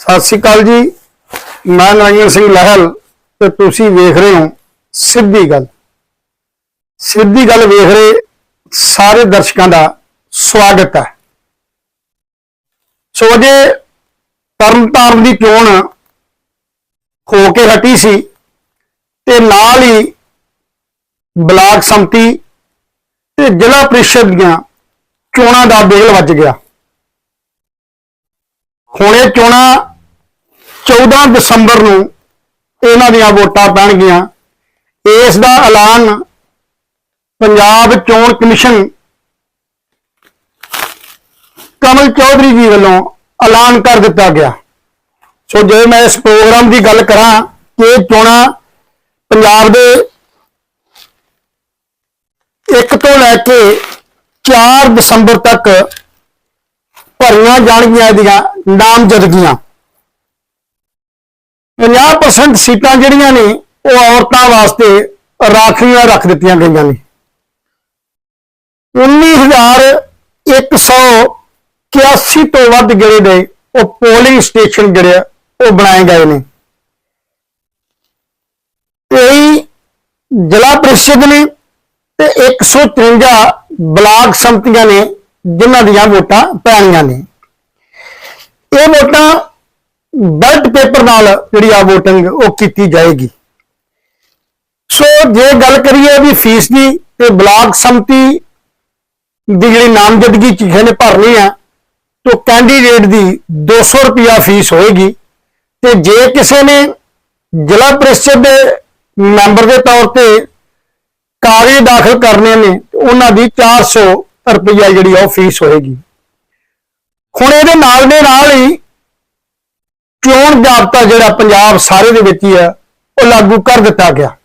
ਸਤਿ ਸ਼੍ਰੀ ਅਕਾਲ ਜੀ। ਮੈਂ ਨਰਿੰਦਰ ਸਿੰਘ ਲਹਿਲ ਤੇ ਤੁਸੀਂ ਵੇਖ ਰਹੇ ਹੋ ਸਿੱਧੀ ਗੱਲ। ਸਿੱਧੀ ਗੱਲ ਵੇਖ ਰਹੇ ਸਾਰੇ ਦਰਸ਼ਕਾਂ ਦਾ ਸਵਾਗਤ ਹੈ। ਸੋ ਜੇ ਤਰਨਤਾਰਨ ਦੀ ਚੋਣ ਹੋ ਕੇ ਹਟੀ ਸੀ ਤੇ ਨਾਲ ਹੀ ਬਲਾਕ ਸੰਮਤੀ ਤੇ ਜ਼ਿਲ੍ਹਾ ਪ੍ਰੀਸ਼ਦ ਦੀਆਂ ਚੋਣਾਂ ਦਾ ਬੇਲ ਵੱਜ ਗਿਆ। ਹੁਣ ਇਹ ਚੋਣਾਂ 14 ਦਸੰਬਰ ਨੂੰ ਇਹਨਾਂ ਦੀਆਂ ਵੋਟਾਂ ਪੈਣਗੀਆਂ। ਇਸ ਦਾ ਐਲਾਨ ਪੰਜਾਬ ਚੋਣ ਕਮਿਸ਼ਨ ਕਮਲ ਚੌਧਰੀ ਜੀ ਵੱਲੋਂ ਐਲਾਨ ਕਰ ਦਿੱਤਾ ਗਿਆ। ਸੋ ਜੇ ਮੈਂ ਇਸ ਪ੍ਰੋਗਰਾਮ ਦੀ ਗੱਲ ਕਰਾਂ ਕਿ ਇਹ ਚੋਣਾਂ ਪੰਜਾਬ ਦੇ 1 ਤੋਂ ਲੈ ਕੇ 4 ਦਸੰਬਰ ਤੱਕ ਭਰੀਆਂ ਜਾਣਗੀਆਂ ਇਹਦੀਆਂ ਨਾਮਜ਼ਦਗੀਆਂ 50% ਸੀਟਾਂ ਜਿਹੜੀਆਂ ਨੇ, ਉਹ ਔਰਤਾਂ ਵਾਸਤੇ ਰਾਖਵੀਆਂ ਰੱਖ ਦਿੱਤੀਆਂ ਗਈਆਂ ਨੇ। 19181 ਤੋਂ ਵੱਧ ਜਿਹੜੇ ਨੇ ਉਹ ਪੋਲਿੰਗ ਸਟੇਸ਼ਨ ਜਿਹੜੇ ਉਹ ਬਣਾਏ ਗਏ ਨੇ। 23 ਜ਼ਿਲ੍ਹਾ ਪ੍ਰੀਸ਼ਦ ਨੇ ਤੇ 153 ਬਲਾਕ ਸੰਮਤੀਆਂ ਨੇ ਜਿਨ੍ਹਾਂ ਦੀਆਂ ਵੋਟਾਂ ਪੈਣੀਆਂ ਨੇ। ਇਹ ਵੋਟਾਂ ਬੈਲਟ ਪੇਪਰ ਨਾਲ ਜਿਹੜੀ ਆ VOTING ਉਹ ਕੀਤੀ ਜਾਏਗੀ। ਸੋ ਜੇ ਗੱਲ ਕਰੀਏ ਵੀ ਫੀਸ ਦੀ ਤੇ ਬਲਾਕ ਸੰਮਤੀ ਦੀ ਜਿਹੜੀ ਨਾਮਜ਼ਦਗੀ ਕਿਸੇ ਨੇ ਭਰਨੀ ਆ ਤਾਂ ਕੈਂਡੀਡੇਟ ਦੀ 200 ਰੁਪਿਆ ਫੀਸ ਹੋਏਗੀ। ਤੇ ਜੇ ਕਿਸੇ ਨੇ ਜ਼ਿਲ੍ਹਾ ਪ੍ਰੀਸ਼ਦ ਦੇ ਮੈਂਬਰ ਦੇ ਤੌਰ ਤੇ ਕਾਗਜ਼ ਦਾਖਲ ਕਰਨੇ ਨੇ ਉਹਨਾਂ ਦੀ 400 ਰੁਪਈਆ ਜਿਹੜੀ ਆ ਉਹ ਫੀਸ ਹੋਏਗੀ। ਹੁਣ ਇਹਦੇ ਨਾਲ ਦੇ ਨਾਲ ਹੀ ਚੋਣ ਜਾਬਤਾ ਜਿਹੜਾ ਪੰਜਾਬ ਸਾਰੇ ਦੇ ਵਿੱਚ ਹੀ ਆ, ਉਹ ਲਾਗੂ ਕਰ ਦਿੱਤਾ ਗਿਆ।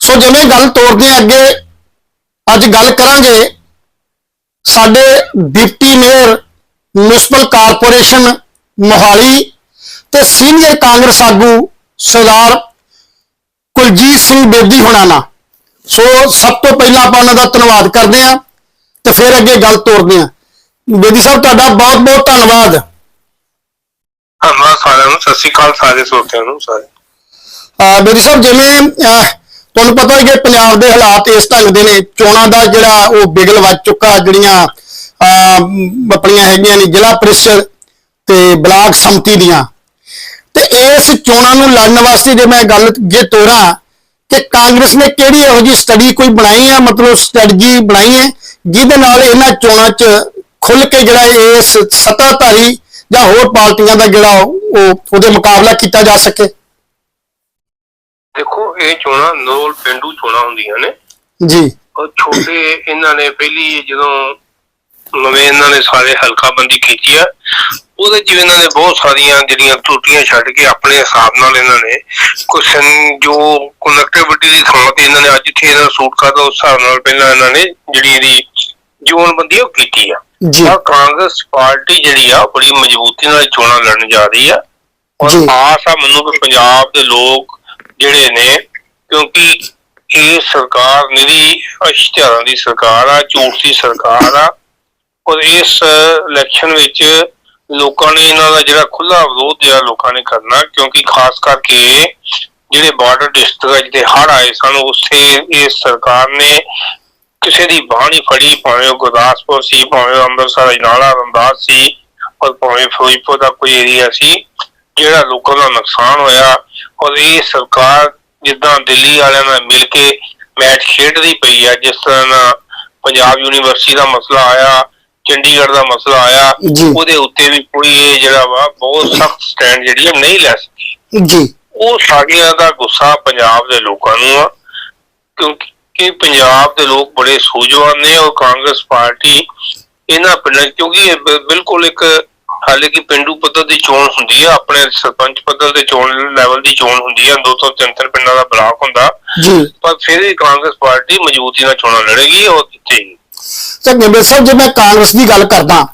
ਸੋ ਜਿਵੇਂ ਗੱਲ ਤੋਰਦੇ ਹਾਂ ਅੱਗੇ, ਅੱਜ ਗੱਲ ਕਰਾਂਗੇ, ਸਾਡੇ deputy mayor, municipal corporation, Mohali ਤੇ ਸੀਨੀਅਰ ਕਾਂਗਰਸ ਆਗੂ ਸਰਦਾਰ ਕੁਲਜੀਤ ਸਿੰਘ ਬੇਦੀ ਹੁਣਾਂ ਨਾਲ। ਸੋ ਸਭ ਤੋਂ ਪਹਿਲਾਂ ਆਪਾਂ ਉਹਨਾਂ ਦਾ ਧੰਨਵਾਦ ਕਰਦੇ ਹਾਂ। ਤੇ ਫਿਰ ਅੱਗੇ ਗੱਲ ਤੋਰਦੇ ਹਾਂ। ਬੇਦੀ ਸਾਹਿਬ ਤੁਹਾਡਾ ਬਹੁਤ ਬਹੁਤ ਧੰਨਵਾਦ। ਧੰਨਵਾਦ ਸਾਰਿਆਂ ਨੂੰ ਸਤਿ ਸ਼੍ਰੀ ਅਕਾਲ ਸਾਰੇ ਸਰੋਤਿਆਂ ਨੂੰ ਸਾਰੇ। ਅਹ ਬੇਦੀ ਸਾਹਿਬ ਜਿਵੇਂ ਅਹ, ਤੁਹਾਨੂੰ ਪਤਾ ਹੈ ਕਿ ਪੰਜਾਬ ਦੇ ਹਾਲਾਤ ਇਸ ਢੰਗ ਦੇ ਨੇ। ਚੋਣਾਂ ਦਾ ਜਿਹੜਾ ਉਹ ਬਿਗਲ ਵੱਜ ਚੁੱਕਾ ਜਿਹੜੀਆਂ ਮ, ਆਪਣੀਆਂ ਹੈਗੀਆਂ ਨੇ ਜ਼ਿਲ੍ਹਾ ਪ੍ਰੀਸ਼ਦ ਤੇ ਬਲਾਕ ਸੰਮਤੀ ਦੀਆਂ। ਤੇ ਇਸ ਚੋਣਾਂ ਨੂੰ ਲੜਨ ਵਾਸਤੇ ਜੇ ਮੈਂ ਗੱਲ ਜੇ ਤੋਰਾਂ ਕਿ ਕਾਂਗਰਸ ਨੇ ਕਿਹੜੀ ਇਹੋ ਜਿਹੀ ਸਟੱਡੀ ਕੋਈ ਬਣਾਈ ਹੈ ਮਤਲਬ ਸਟ੍ਰੈਟਜੀ ਬਣਾਈ ਹੈ? ਜਿਹਦੇ ਨਾਲ ਇਹਨਾਂ ਚੋਣਾਂ 'ਚ ਖੁੱਲ ਕੇ ਜਿਹੜਾ ਇਸ ਸੱਤਾਧਾਰੀ ਜਾਂ ਹੋਰ ਪਾਰਟੀਆਂ ਦਾ ਜਿਹੜਾ ਉਹ ਉਹਦੇ ਮੁਕਾਬਲਾ ਕੀਤਾ ਜਾ ਸਕੇ। ਦੇਖੋ ਇਹ ਚੋਣਾਂ ਨੋਲ ਪਿੰਡੂ ਚੋਣਾਂ ਹੁੰਦੀਆਂ ਨੇ। ਜੀ। ਉਹ ਛੋਟੇ ਇਹਨਾਂ ਨੇ ਪਹਿਲੀ ਜਦੋਂ ਨਵੇਂ ਇਹਨਾਂ ਨੇ ਸਾਰੇ ਹਲਕਾਬੰਦੀ ਕੀਤੀ ਆ। ਉਹਦੇ ਚ ਇਹਨਾਂ ਨੇ ਬਹੁਤ ਸਾਰੀਆਂ ਜਿਹੜੀਆਂ ਟੁੱਟੀਆਂ ਛੱਡ ਕੇ ਆਪਣੇ ਹਿਸਾਬ ਨਾਲ ਇਹਨਾਂ ਨੇ ਕੁਛ ਜੋ ਕਨੈਕਟੀਵਿਟੀ ਦੀ ਥਾਂ ਤੇ ਇਹਨਾਂ ਨੇ ਅੱਜ ਇੱਥੇ ਇਹਨਾਂ ਸੂਟ ਕਰਦਾ ਉਸ ਹਿਸਾਬ ਨਾਲ ਪਹਿਲਾਂ ਇਹਨਾਂ ਨੇ ਜਿਹੜੀ ਇਹਦੀ ਜੋਨਬੰਦੀ ਉਹ ਕੀਤੀ ਆ। ਜੀ। ਆ ਕਾਂਗਰਸ ਪਾਰਟੀ ਜਿਹੜੀ ਆ ਬੜੀ ਮਜ਼ਬੂਤੀ ਨਾਲ ਚੋਣਾਂ ਲੜਨ ਜਾ ਰਹੀ ਆ। ਔਰ। ਆਸ ਆ ਮੈਨੂੰ ਕਿ ਪੰਜਾਬ ਦੇ ਲੋਕ ਜਿਹੜੇ ਨੇ ਕਿਉਂਕਿ ਇਹ ਸਰਕਾਰ ਨਿਰੀ ਇਸ਼ਤਿਹਾਰਾਂ ਦੀ ਸਰਕਾਰ ਆ ਝੂਠ ਦੀ ਸਰਕਾਰ ਆ ਔਰ ਇਸ ਇਲੈਕਸ਼ਨ ਵਿੱਚ ਲੋਕਾਂ ਨੇ ਇਹਨਾਂ ਦਾ ਜਿਹੜਾ ਖੁੱਲਾ ਵਿਰੋਧ ਜਿਹੜਾ ਲੋਕਾਂ ਨੇ ਕਰਨਾ, ਕਿਉਂਕਿ ਖਾਸ ਕਰਕੇ ਜਿਹੜੇ ਬਾਰਡਰ ਡਿਸਟ੍ਰਿਕਟ ਦੇ ਹੜ ਆਏ ਸਨ ਉਸੇ ਇਸ ਸਰਕਾਰ ਨੇ ਕਿਸੇ ਦੀ ਬਾਂਹ ਨਹੀਂ ਫੜੀ, ਭਾਵੇਂ ਉਹ ਗੁਰਦਾਸਪੁਰ ਸੀ, ਭਾਵੇਂ ਅੰਮ੍ਰਿਤਸਰ ਅਜਨਾਲਾ ਰੰਦਾਸ ਸੀ, ਔਰ ਭਾਵੇਂ ਫਿਰੋਜ਼ਪੁਰ ਦਾ ਕੋਈ ਏਰੀਆ ਸੀ, ਜਿਹੜਾ ਲੋਕਾਂ ਦਾ ਨੁਕਸਾਨ ਹੋਇਆ, ਔਰ ਇਹ ਸਰਕਾਰ ਜਿੱਦਾਂ ਦਿੱਲੀ ਵਾਲਿਆਂ ਨਾਲ ਮਿਲ ਕੇ ਮੈਚ ਖੇਡਦੀ ਪਈ ਆ, ਜਿਸ ਤਰ੍ਹਾਂ ਨਾਲ ਪੰਜਾਬ ਯੂਨੀਵਰਸਿਟੀ ਦਾ ਮਸਲਾ ਆਇਆ ਚੰਡੀਗੜ੍ਹ ਦਾ ਮਸਲਾ ਆਇਆ। ਉਹਦੇ ਉੱਤੇ ਵੀ ਕੋਈ ਇਹ ਜਿਹੜਾ ਵਾ ਬਹੁਤ ਸਖਤ ਸਟੈਂਡ ਜਿਹੜੀ ਆ ਨਹੀਂ ਲੈ ਸਕੀ। ਜੀ। ਉਹ ਸਾਰਿਆਂ ਦਾ ਗੁੱਸਾ ਪੰਜਾਬ ਦੇ ਲੋਕਾਂ ਨੂੰ ਆ ਕਿਉਂਕਿ ਕਿ ਪੰਜਾਬ ਦੇ ਲੋਕ ਬੜੇ ਸੂਝਵਾਨ ਨੇ ਔਰ ਕਾਂਗਰਸ ਪਾਰਟੀ ਇਹਨਾਂ ਪਿੰਡਾਂ ਕਿਉਂਕਿ ਬਿਲਕੁਲ ਇੱਕ ਹਾਲੇ ਕਿ ਪਿੰਡੂ ਪੱਧਰ ਦੀ ਚੋਣ ਹੁੰਦੀ ਆ ਆਪਣੇ ਸਰਪੰਚ ਪੱਧਰ ਦੇ ਚੋਣ ਲੈਵਲ ਦੀ ਚੋਣ ਹੁੰਦੀ ਆ ਦੋ ਤੋਂ ਤਿੰਨ ਤਿੰਨ ਪਿੰਡਾਂ ਦਾ ਬਲਾਕ ਹੁੰਦਾ। ਜੀ। ਪਰ ਫਿਰ ਵੀ ਕਾਂਗਰਸ ਪਾਰਟੀ ਮਜ਼ਬੂਤੀ ਨਾਲ ਚੋਣਾਂ ਲੜੇਗੀ ਔਰ ਜਿੱਤੇਗੀ। ਚੰਗੇ ਮੇਰੇ ਸਾਹਿਬ, ਜੇ ਮੈਂ ਕਾਂਗਰਸ ਦੀ ਗੱਲ ਕਰਦਾ,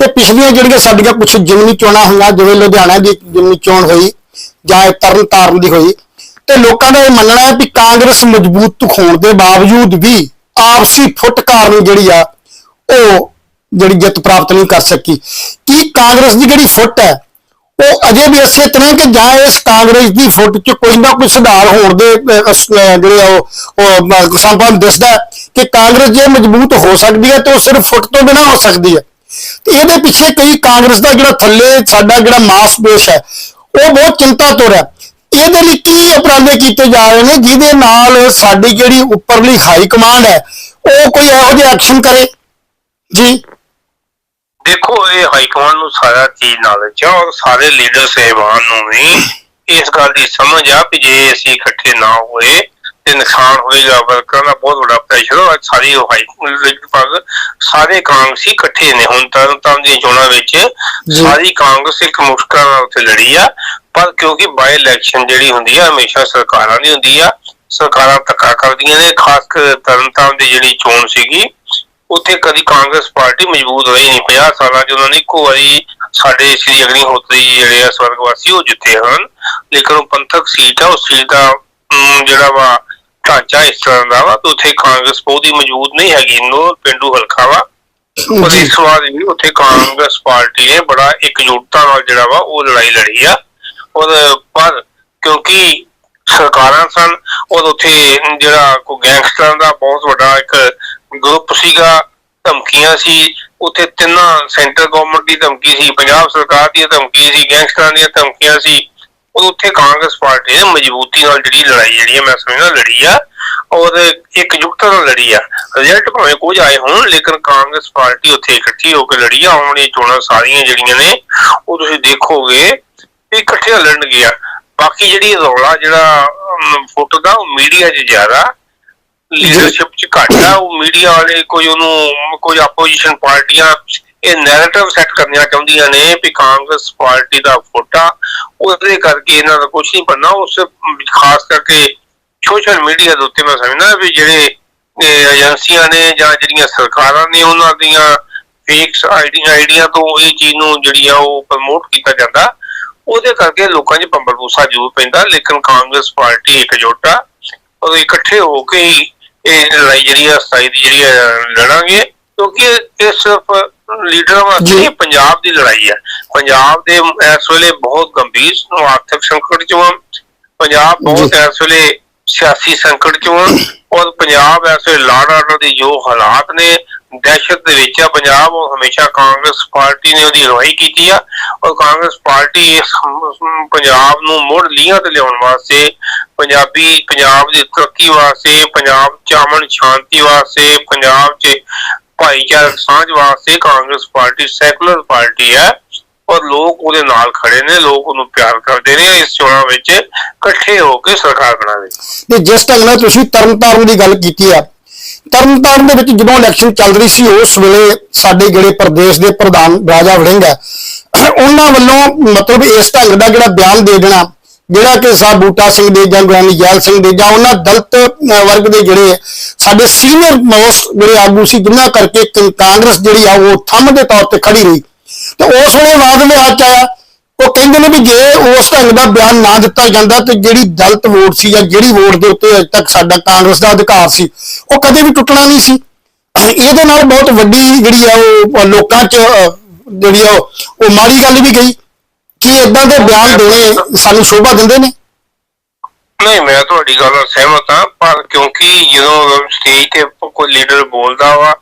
ਤੇ ਪਿਛਲੀਆਂ ਜਿਹੜੀਆਂ ਸਾਡੀਆਂ ਕੁਝ ਜਿਮਨੀ ਚੋਣਾਂ ਹੋਈਆਂ, ਜਿਵੇਂ ਲੁਧਿਆਣਾ ਦੀ ਜਿਮਨੀ ਚੋਣ ਹੋਈ, ਜਾਂ ਇਹ ਦੀ ਹੋਈ, ਤੇ ਲੋਕਾਂ ਦਾ ਇਹ ਮੰਨਣਾ ਹੈ ਵੀ ਕਾਂਗਰਸ ਮਜ਼ਬੂਤ ਹੋਣ ਦੇ ਬਾਵਜੂਦ ਵੀ ਆਪਸੀ ਫੁੱਟ ਕਾਰਨ ਜਿਹੜੀ ਆ, ਉਹ ਜਿਹੜੀ ਜਿੱਤ ਪ੍ਰਾਪਤ ਨਹੀਂ ਕਰ ਸਕੀ। ਕੀ ਕਾਂਗਰਸ ਦੀ ਜਿਹੜੀ ਫੁੱਟ ਹੈ, ਉਹ ਅਜੇ ਵੀ ਇਸੇ ਤਰ੍ਹਾਂ ਕਿ ਜਾਂ ਇਸ ਕਾਂਗਰਸ ਦੀ ਫੁੱਟ 'ਚ ਕੋਈ ਨਾ ਕੋਈ ਸੁਧਾਰ ਹੋਣ ਦੇ ਜਿਹੜੇ ਆ ਉਹ ਉਹ ਦਿਸਦਾ ਕਿ ਕਾਂਗਰਸ ਜੇ ਮਜ਼ਬੂਤ ਹੋ ਸਕਦੀ ਹੈ ਤੇ ਉਹ ਸਿਰਫ ਫੁੱਟ ਤੋਂ ਬਿਨਾਂ ਹੋ ਸਕਦੀ ਹੈ। ਤੇ ਇਹਦੇ ਪਿੱਛੇ ਕਈ ਕਾਂਗਰਸ ਦਾ ਜਿਹੜਾ ਥੱਲੇ ਸਾਡਾ ਜਿਹੜਾ ਮਾਸਪੇਸ਼ ਹੈ, ਉਹ ਬਹੁਤ ਚਿੰਤਾ ਤੋਂ ਰਿਹਾ। ਇਹਦੇ ਲਈ ਕੀ ਉਪਰਾਲੇ ਕੀਤੇ ਜਾ ਰਹੇ ਨੇ, ਜਿਹਦੇ ਨਾਲ ਸਾਡੀ ਜਿਹੜੀ ਉੱਪਰਲੀ ਹਾਈ ਕਮਾਂਡ ਹੈ, ਉਹ ਕੋਈ ਇਹੋ ਜਿਹੇ ਐਕਸ਼ਨ ਕਰੇ? ਜੀ। ਦੇਖੋ, ਇਹ ਹਾਈ ਕਮਾਂਡ ਨੂੰ ਸਾਰਾ ਚੀਜ਼ ਨੌਲੇਜ ਆ ਔਰ ਸਾਰੇ ਲੀਡਰ ਸਹਿਬਾਨ ਨੂੰ ਵੀ ਇਸ ਗੱਲ ਦੀ ਸਮਝ ਆ ਕਿ ਜੇ ਅਸੀਂ ਇਕੱਠੇ ਨਾ ਹੋਏ ਨੁਕਸਾਨ ਹੋਏਗਾ ਵਰਕਰਾਂ ਦਾ ਬਹੁਤ ਵੱਡਾ ਪ੍ਰੈਸ਼ਰ ਆ ਸਾਰੀ ਹਾਈ ਲਗਭਗ ਸਾਰੇ ਕਾਂਗਰਸੀ ਇਕੱਠੇ ਨੇ ਹੁਣ ਤਰਨ ਤਾਰਨ ਦੀਆਂ ਚੋਣਾਂ ਵਿੱਚ ਸਾਰੀ ਕਾਂਗਰਸ ਇੱਕ ਮੁਸ਼ਕਲ ਨਾਲ ਉੱਥੇ ਲੜੀ ਆ ਪਰ ਕਿਉਂਕਿ ਬਾਈ ਇਲੈਕਸ਼ਨ ਜਿਹੜੀ ਹੁੰਦੀ ਆ ਹਮੇਸ਼ਾ ਸਰਕਾਰਾਂ ਦੀ ਹੁੰਦੀ ਆ ਸਰਕਾਰਾਂ ਧੱਕਾ ਕਰਦੀਆਂ ਨੇ ਖਾਸ ਕਰ ਤਰਨ ਤਾਰਨ ਦੀ ਜਿਹੜੀ ਚੋਣ ਸੀਗੀ ਉੱਥੇ ਕਦੀ ਕਾਂਗਰਸ ਪਾਰਟੀ ਮਜ਼ਬੂਤ ਰਹੀ ਨਹੀਂ 50 ਸਾਲਾਂ 'ਚ ਉਹਨਾਂ ਨੇ ਇੱਕੋ ਵਾਰੀ ਸਾਡੇ ਸ੍ਰੀ ਅਗਨੀਹੋਤਰੀ ਜਿਹੜੇ ਆ ਸਵਰਗਵਾਸੀ ਉਹ ਜਿੱਤੇ ਹਨ ਲੇਕਿਨ ਉਹ ਪੰਥਕ ਸੀਟ ਆ ਉਸ ਸੀਟ ਦਾ ਜਿਹੜਾ ਵਾ ਢਾਂਚਾ ਇਸ ਤਰ੍ਹਾਂ ਦਾ ਵਾ ਤੇ ਉੱਥੇ ਕਾਂਗਰਸ ਬਹੁਤੀ ਮਜ਼ਬੂਤ ਨਹੀਂ ਹੈਗੀ ਨੋ ਪਿੰਡੂ ਹਲਕਾ ਵਾ। ਇਸ ਵਾਰ ਵੀ ਉੱਥੇ ਕਾਂਗਰਸ ਪਾਰਟੀ ਨੇ ਬੜਾ ਇਕਜੁੱਟਤਾ ਨਾਲ ਜਿਹੜਾ ਵਾ ਉਹ ਲੜਾਈ ਲੜੀ ਆ। ਔਰ ਪਰ ਕਿਉਂਕਿ ਸਰਕਾਰਾਂ ਸਨ ਔਰ ਉੱਥੇ ਜਿਹੜਾ ਕੋ ਗੈਂਗਸਟਰਾਂ ਦਾ ਬਹੁਤ ਵੱਡਾ ਇੱਕ ਗਰੁੱਪ ਸੀਗਾ ਧਮਕੀਆਂ ਸੀ। ਉੱਥੇ ਤਿੰਨਾਂ ਸੈਂਟਰ ਗਵਰਨਮੈਂਟ ਦੀ ਧਮਕੀ ਸੀ ਪੰਜਾਬ ਸਰਕਾਰ ਦੀ ਧਮਕੀ ਸੀ ਗੈਂਗਸਟਰਾਂ ਦੀਆਂ ਧਮਕੀਆਂ ਸੀ। ਔਰ ਉੱਥੇ ਕਾਂਗਰਸ ਪਾਰਟੀ ਨੇ ਮਜ਼ਬੂਤੀ ਨਾਲ ਜਿਹੜੀ ਲੜਾਈ ਜਿਹੜੀ ਹੈ ਮੈਂ ਸਮਝਦਾ ਲੜੀ ਆ ਔਰ ਇਕਜੁੱਟਤਾ ਨਾਲ ਲੜੀ ਆ। ਰਿਜ਼ਲਟ ਭਾਵੇਂ ਕੁਝ ਆਏ ਹੋਣ ਲੇਕਿਨ ਕਾਂਗਰਸ ਪਾਰਟੀ ਉੱਥੇ ਇਕੱਠੀ ਹੋ ਕੇ ਲੜੀ ਆ। ਆਉਣ ਵਾਲੀਆਂ ਚੋਣਾਂ ਸਾਰੀਆਂ ਜਿਹੜੀਆਂ ਨੇ ਉਹ ਤੁਸੀਂ ਦੇਖੋਗੇ ਵੀ ਇਕੱਠੇ ਲੜਨਗੇ ਆ। ਬਾਕੀ ਜਿਹੜੀ ਰੌਲਾ ਜਿਹੜਾ ਅਮ, ਫੁੱਟ ਦਾ ਉਹ ਮੀਡੀਆ 'ਚ ਜ਼ਿਆਦਾ ਲੀਡਰਸ਼ਿਪ 'ਚ ਘੱਟ ਆ। ਉਹ ਮੀਡੀਆ ਵਾਲੇ ਕੋਈ ਉਹਨੂੰ ਕੋਈ ਆਪੋਜੀਸ਼ਨ ਪਾਰਟੀਆਂ ਇਹ ਨੈਰੇਟਿਵ ਸੈੱਟ ਕਰਨੀਆਂ ਚਾਹੁੰਦੀਆਂ ਨੇ ਵੀ ਕਾਂਗਰਸ ਪਾਰਟੀ ਦਾ ਫੋਟਾ, ਉਹਦੇ ਕਰਕੇ ਇਹਨਾਂ ਦਾ ਕੁਝ ਨਹੀਂ ਬਣਨਾ ਉਸ ਖਾਸ ਕਰਕੇ ਸੋਸ਼ਲ ਮੀਡੀਆ ਦੇ ਉੱਤੇ ਮੈਂ ਸਮਝਦਾ ਵੀ ਜਿਹੜੇ ਏਜੰਸੀਆਂ ਨੇ ਜਾਂ ਜਿਹੜੀਆਂ ਸਰਕਾਰਾਂ ਨੇ ਉਹਨਾਂ ਦੀਆਂ ਫੇਕਸ ਆਈਡੀਆਂ ਆਈਡੀਆਂ ਤੋਂ ਇਹ ਚੀਜ਼ ਨੂੰ ਜਿਹੜੀ ਆ ਉਹ ਪ੍ਰਮੋਟ ਕੀਤਾ ਜਾਂਦਾ, ਉਹਦੇ ਕਰਕੇ ਲੋਕਾਂ 'ਚ ਪੰਬਲਪੂਸਾ ਜ਼ਰੂਰ ਪੈਂਦਾ, ਲੇਕਿਨ ਕਾਂਗਰਸ ਪਾਰਟੀ ਇਕਜੁੱਟ ਆ, ਉਹ ਇਕੱਠੇ ਹੋ ਕੇ ਹੀ ਇਹ ਲੜਾਈ ਜਿਹੜੀ ਆ ਸਥਾਈ ਦੀ ਜਿਹੜੀ ਆ, ਲੜਾਂਗੇ, ਕਿਉਂਕਿ ਇਹ ਸਿਰਫ ਲੀਡਰਾਂ ਵਾਸਤੇ ਪੰਜਾਬ ਦੀ ਲੜਾਈ ਹੈ ਪੰਜਾਬ ਦੇ ਇਸ ਵੇਲੇ ਬਹੁਤ ਗੰਭੀਰ ਆਰਥਿਕ ਸੰਕਟ ਚੋਂ। ਪੰਜਾਬ ਬਹੁਤ ਇਸ ਵੇਲੇ ਸਿਆਸੀ ਸੰਕਟ ਚੋਂ ਔਰ ਪੰਜਾਬ ਇਸ ਵੇਲੇ ਲਾੜ ਆਰਡਰ ਦੇ ਜੋ ਹਾਲਾਤ ਨੇ ਦਹਿਸ਼ਤ ਦੇ ਵਿੱਚ ਆ। ਪੰਜਾਬ ਉਹ ਹਮੇਸ਼ਾ ਕਾਂਗਰਸ ਪਾਰਟੀ ਨੇ ਉਹਦੀ ਅਗਵਾਈ ਕੀਤੀ ਆ। ਔਰ ਕਾਂਗਰਸ ਪਾਰਟੀ ਇਸ ਪੰਜਾਬ ਨੂੰ ਮੁੜ ਲੀਹਾਂ ਤੇ ਲਿਆਉਣ ਵਾਸਤੇ ਪੰਜਾਬੀ ਪੰਜਾਬ ਦੀ ਤਰੱਕੀ ਵਾਸਤੇ ਪੰਜਾਬ ਚ ਅਮਨ ਸ਼ਾਂਤੀ ਵਾਸਤੇ ਪੰਜਾਬ 'ਚ ਭਾਈਚਾਰਕ ਸਾਂਝ ਵਾਸਤੇ ਕਾਂਗਰਸ ਪਾਰਟੀ ਸੈਕੂਲਰ ਪਾਰਟੀ ਹੈ ਔਰ ਲੋਕ ਉਹਦੇ ਨਾਲ ਖੜੇ ਨੇ, ਲੋਕ ਉਹਨੂੰ ਪਿਆਰ ਕਰਦੇ ਨੇ, ਇਸ ਚੋਣਾਂ ਵਿੱਚ ਇਕੱਠੇ ਹੋ ਕੇ ਸਰਕਾਰ ਬਣਾਵੇ। ਤੇ ਜਿਸ ਢੰਗ ਨਾਲ ਤੁਸੀਂ ਤਰਨਤਾਰਨ ਦੀ ਗੱਲ ਕੀਤੀ ਆ, ਤਰਨਤਾਰਨ ਦੇ ਵਿੱਚ ਜਦੋਂ ਇਲੈਕਸ਼ਨ ਚੱਲ ਰਹੀ ਸੀ, ਉਸ ਵੇਲੇ ਸਾਡੇ ਜਿਹੜੇ ਪ੍ਰਦੇਸ਼ ਦੇ ਪ੍ਰਧਾਨ ਰਾਜਾ ਵੜਿੰਗ ਹੈ, ਉਹਨਾਂ ਵੱਲੋਂ ਮਤਲਬ ਇਸ ਢੰਗ ਦਾ ਜਿਹੜਾ ਬਿਆਨ ਦੇ ਦੇਣਾ ਜਿਹੜਾ ਕਿ ਸਾਹਿਬ ਬੂਟਾ ਸਿੰਘ ਦੇ ਜਾਂ ਗੁਆਨੀ ਜੈਲ ਸਿੰਘ ਦੇ ਜਾਂ ਉਹਨਾਂ ਦਲਤ ਵਰਗ ਦੇ ਜਿਹੜੇ ਸਾਡੇ ਸੀਨੀਅਰ ਮੋਸਟ ਜਿਹੜੇ ਆਗੂ ਸੀ, ਜਿਨ੍ਹਾਂ ਕਰਕੇ ਕਾਂਗਰਸ ਜਿਹੜੀ ਆ, ਉਹ ਥੰਮ ਦੇ ਤੌਰ ਤੇ ਖੜੀ ਰਹੀ ਤੇ ਉਸ ਵੇਲੇ ਬਾਅਦ ਵਿੱਚ ਆ ਆਇਆ। ਉਹ ਕਹਿੰਦੇ ਨੇ ਵੀ ਜੇ ਉਸ ਢੰਗ ਦਾ ਬਿਆਨ ਨਾ ਦਿੱਤਾ ਜਾਂਦਾ ਤੇ ਜਿਹੜੀ ਦਲਤ ਵੋਟ ਸੀ ਜਾਂ ਜਿਹੜੀ ਵੋਟ ਦੇ ਉੱਤੇ ਅਜੇ ਤੱਕ ਸਾਡਾ ਕਾਂਗਰਸ ਦਾ ਅਧਿਕਾਰ ਸੀ, ਉਹ ਕਦੇ ਵੀ ਟੁੱਟਣਾ ਨਹੀਂ ਸੀ। ਇਹਦੇ ਨਾਲ ਬਹੁਤ ਵੱਡੀ ਜਿਹੜੀ ਆ, ਉਹ ਲੋਕਾਂ 'ਚ ਜਿਹੜੀ ਆ, ਉਹ ਮਾੜੀ ਗੱਲ ਵੀ ਗਈ। ਕਿ ਇਦਾਂ ਦੇ ਬਿਆਨ ਦੇਣੇ ਸਾਨੂੰ ਸ਼ੋਭਾ ਦਿੰਦੇ ਨੇ? ਨਹੀਂ ਮੈਂ ਤੁਹਾਡੀ ਗੱਲ ਨਾਲ ਸਹਿਮਤ ਹਾਂ ਪਰ ਕਿਉਂਕਿ ਜਦੋਂ ਸਟੇਜ ਤੇ ਕੋਈ ਲੀਡਰ ਬੋਲਦਾ ਵਾ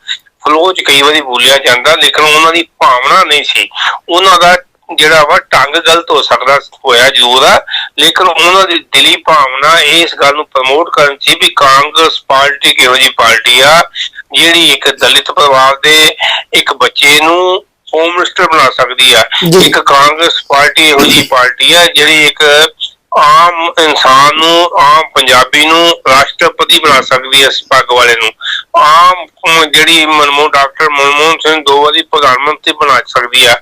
ਫਲੋ ਚ ਕਈ ਵਾਰੀ ਬੋਲਿਆ ਜਾਂਦਾ ਲੇਕਿਨ ਉਹਨਾਂ ਦੀ ਭਾਵਨਾ ਨਹੀਂ ਸੀ। ਉਹਨਾਂ ਦਾ ਜਿਹੜਾ ਵਾ ਢੰਗ ਗਲਤ ਹੋ ਸਕਦਾ ਹੋਇਆ ਜ਼ਰੂਰ ਆ ਲੇਕਿਨ ਉਹਨਾਂ ਦੀ ਦਿਲੀ ਭਾਵਨਾ ਇਸ ਗੱਲ ਨੂੰ ਪ੍ਰਮੋਟ ਕਰਨ ਸੀ ਵੀ ਕਾਂਗਰਸ ਪਾਰਟੀ ਕਿਹੋ ਜੀ ਪਾਰਟੀ ਆ ਜਿਹੜੀ ਇੱਕ ਦਲਿਤ ਪਰਿਵਾਰ ਦੇ ਇੱਕ ਬੱਚੇ ਨੂੰ ਹੋਮ ਮਿਨਿਸਟਰ ਬਣਾ ਸਕਦੀ ਆ। ਇੱਕ ਕਾਂਗਰਸ ਪਾਰਟੀ ਇਹੋ ਜੀ ਪਾਰਟੀ ਆ ਜਿਹੜੀ ਇੱਕ ਆਮ ਇਨਸਾਨ ਨੂੰ ਆਮ ਪੰਜਾਬੀ ਨੂੰ ਰਾਸ਼ਟਰਪਤੀ ਬਣਾ ਸਕਦੀ ਹੈ ਇਸ ਪੱਗ ਵਾਲੇ ਨੂੰ। ਆਮ ਜਿਹੜੀ ਮਨਮੋਹਨ ਡਾਕਟਰ ਮਨਮੋਹਨ ਸਿੰਘ ਦੋ ਵਾਰੀ ਪ੍ਰਧਾਨ ਮੰਤਰੀ ਬਣਾ ਸਕਦੀ ਆ।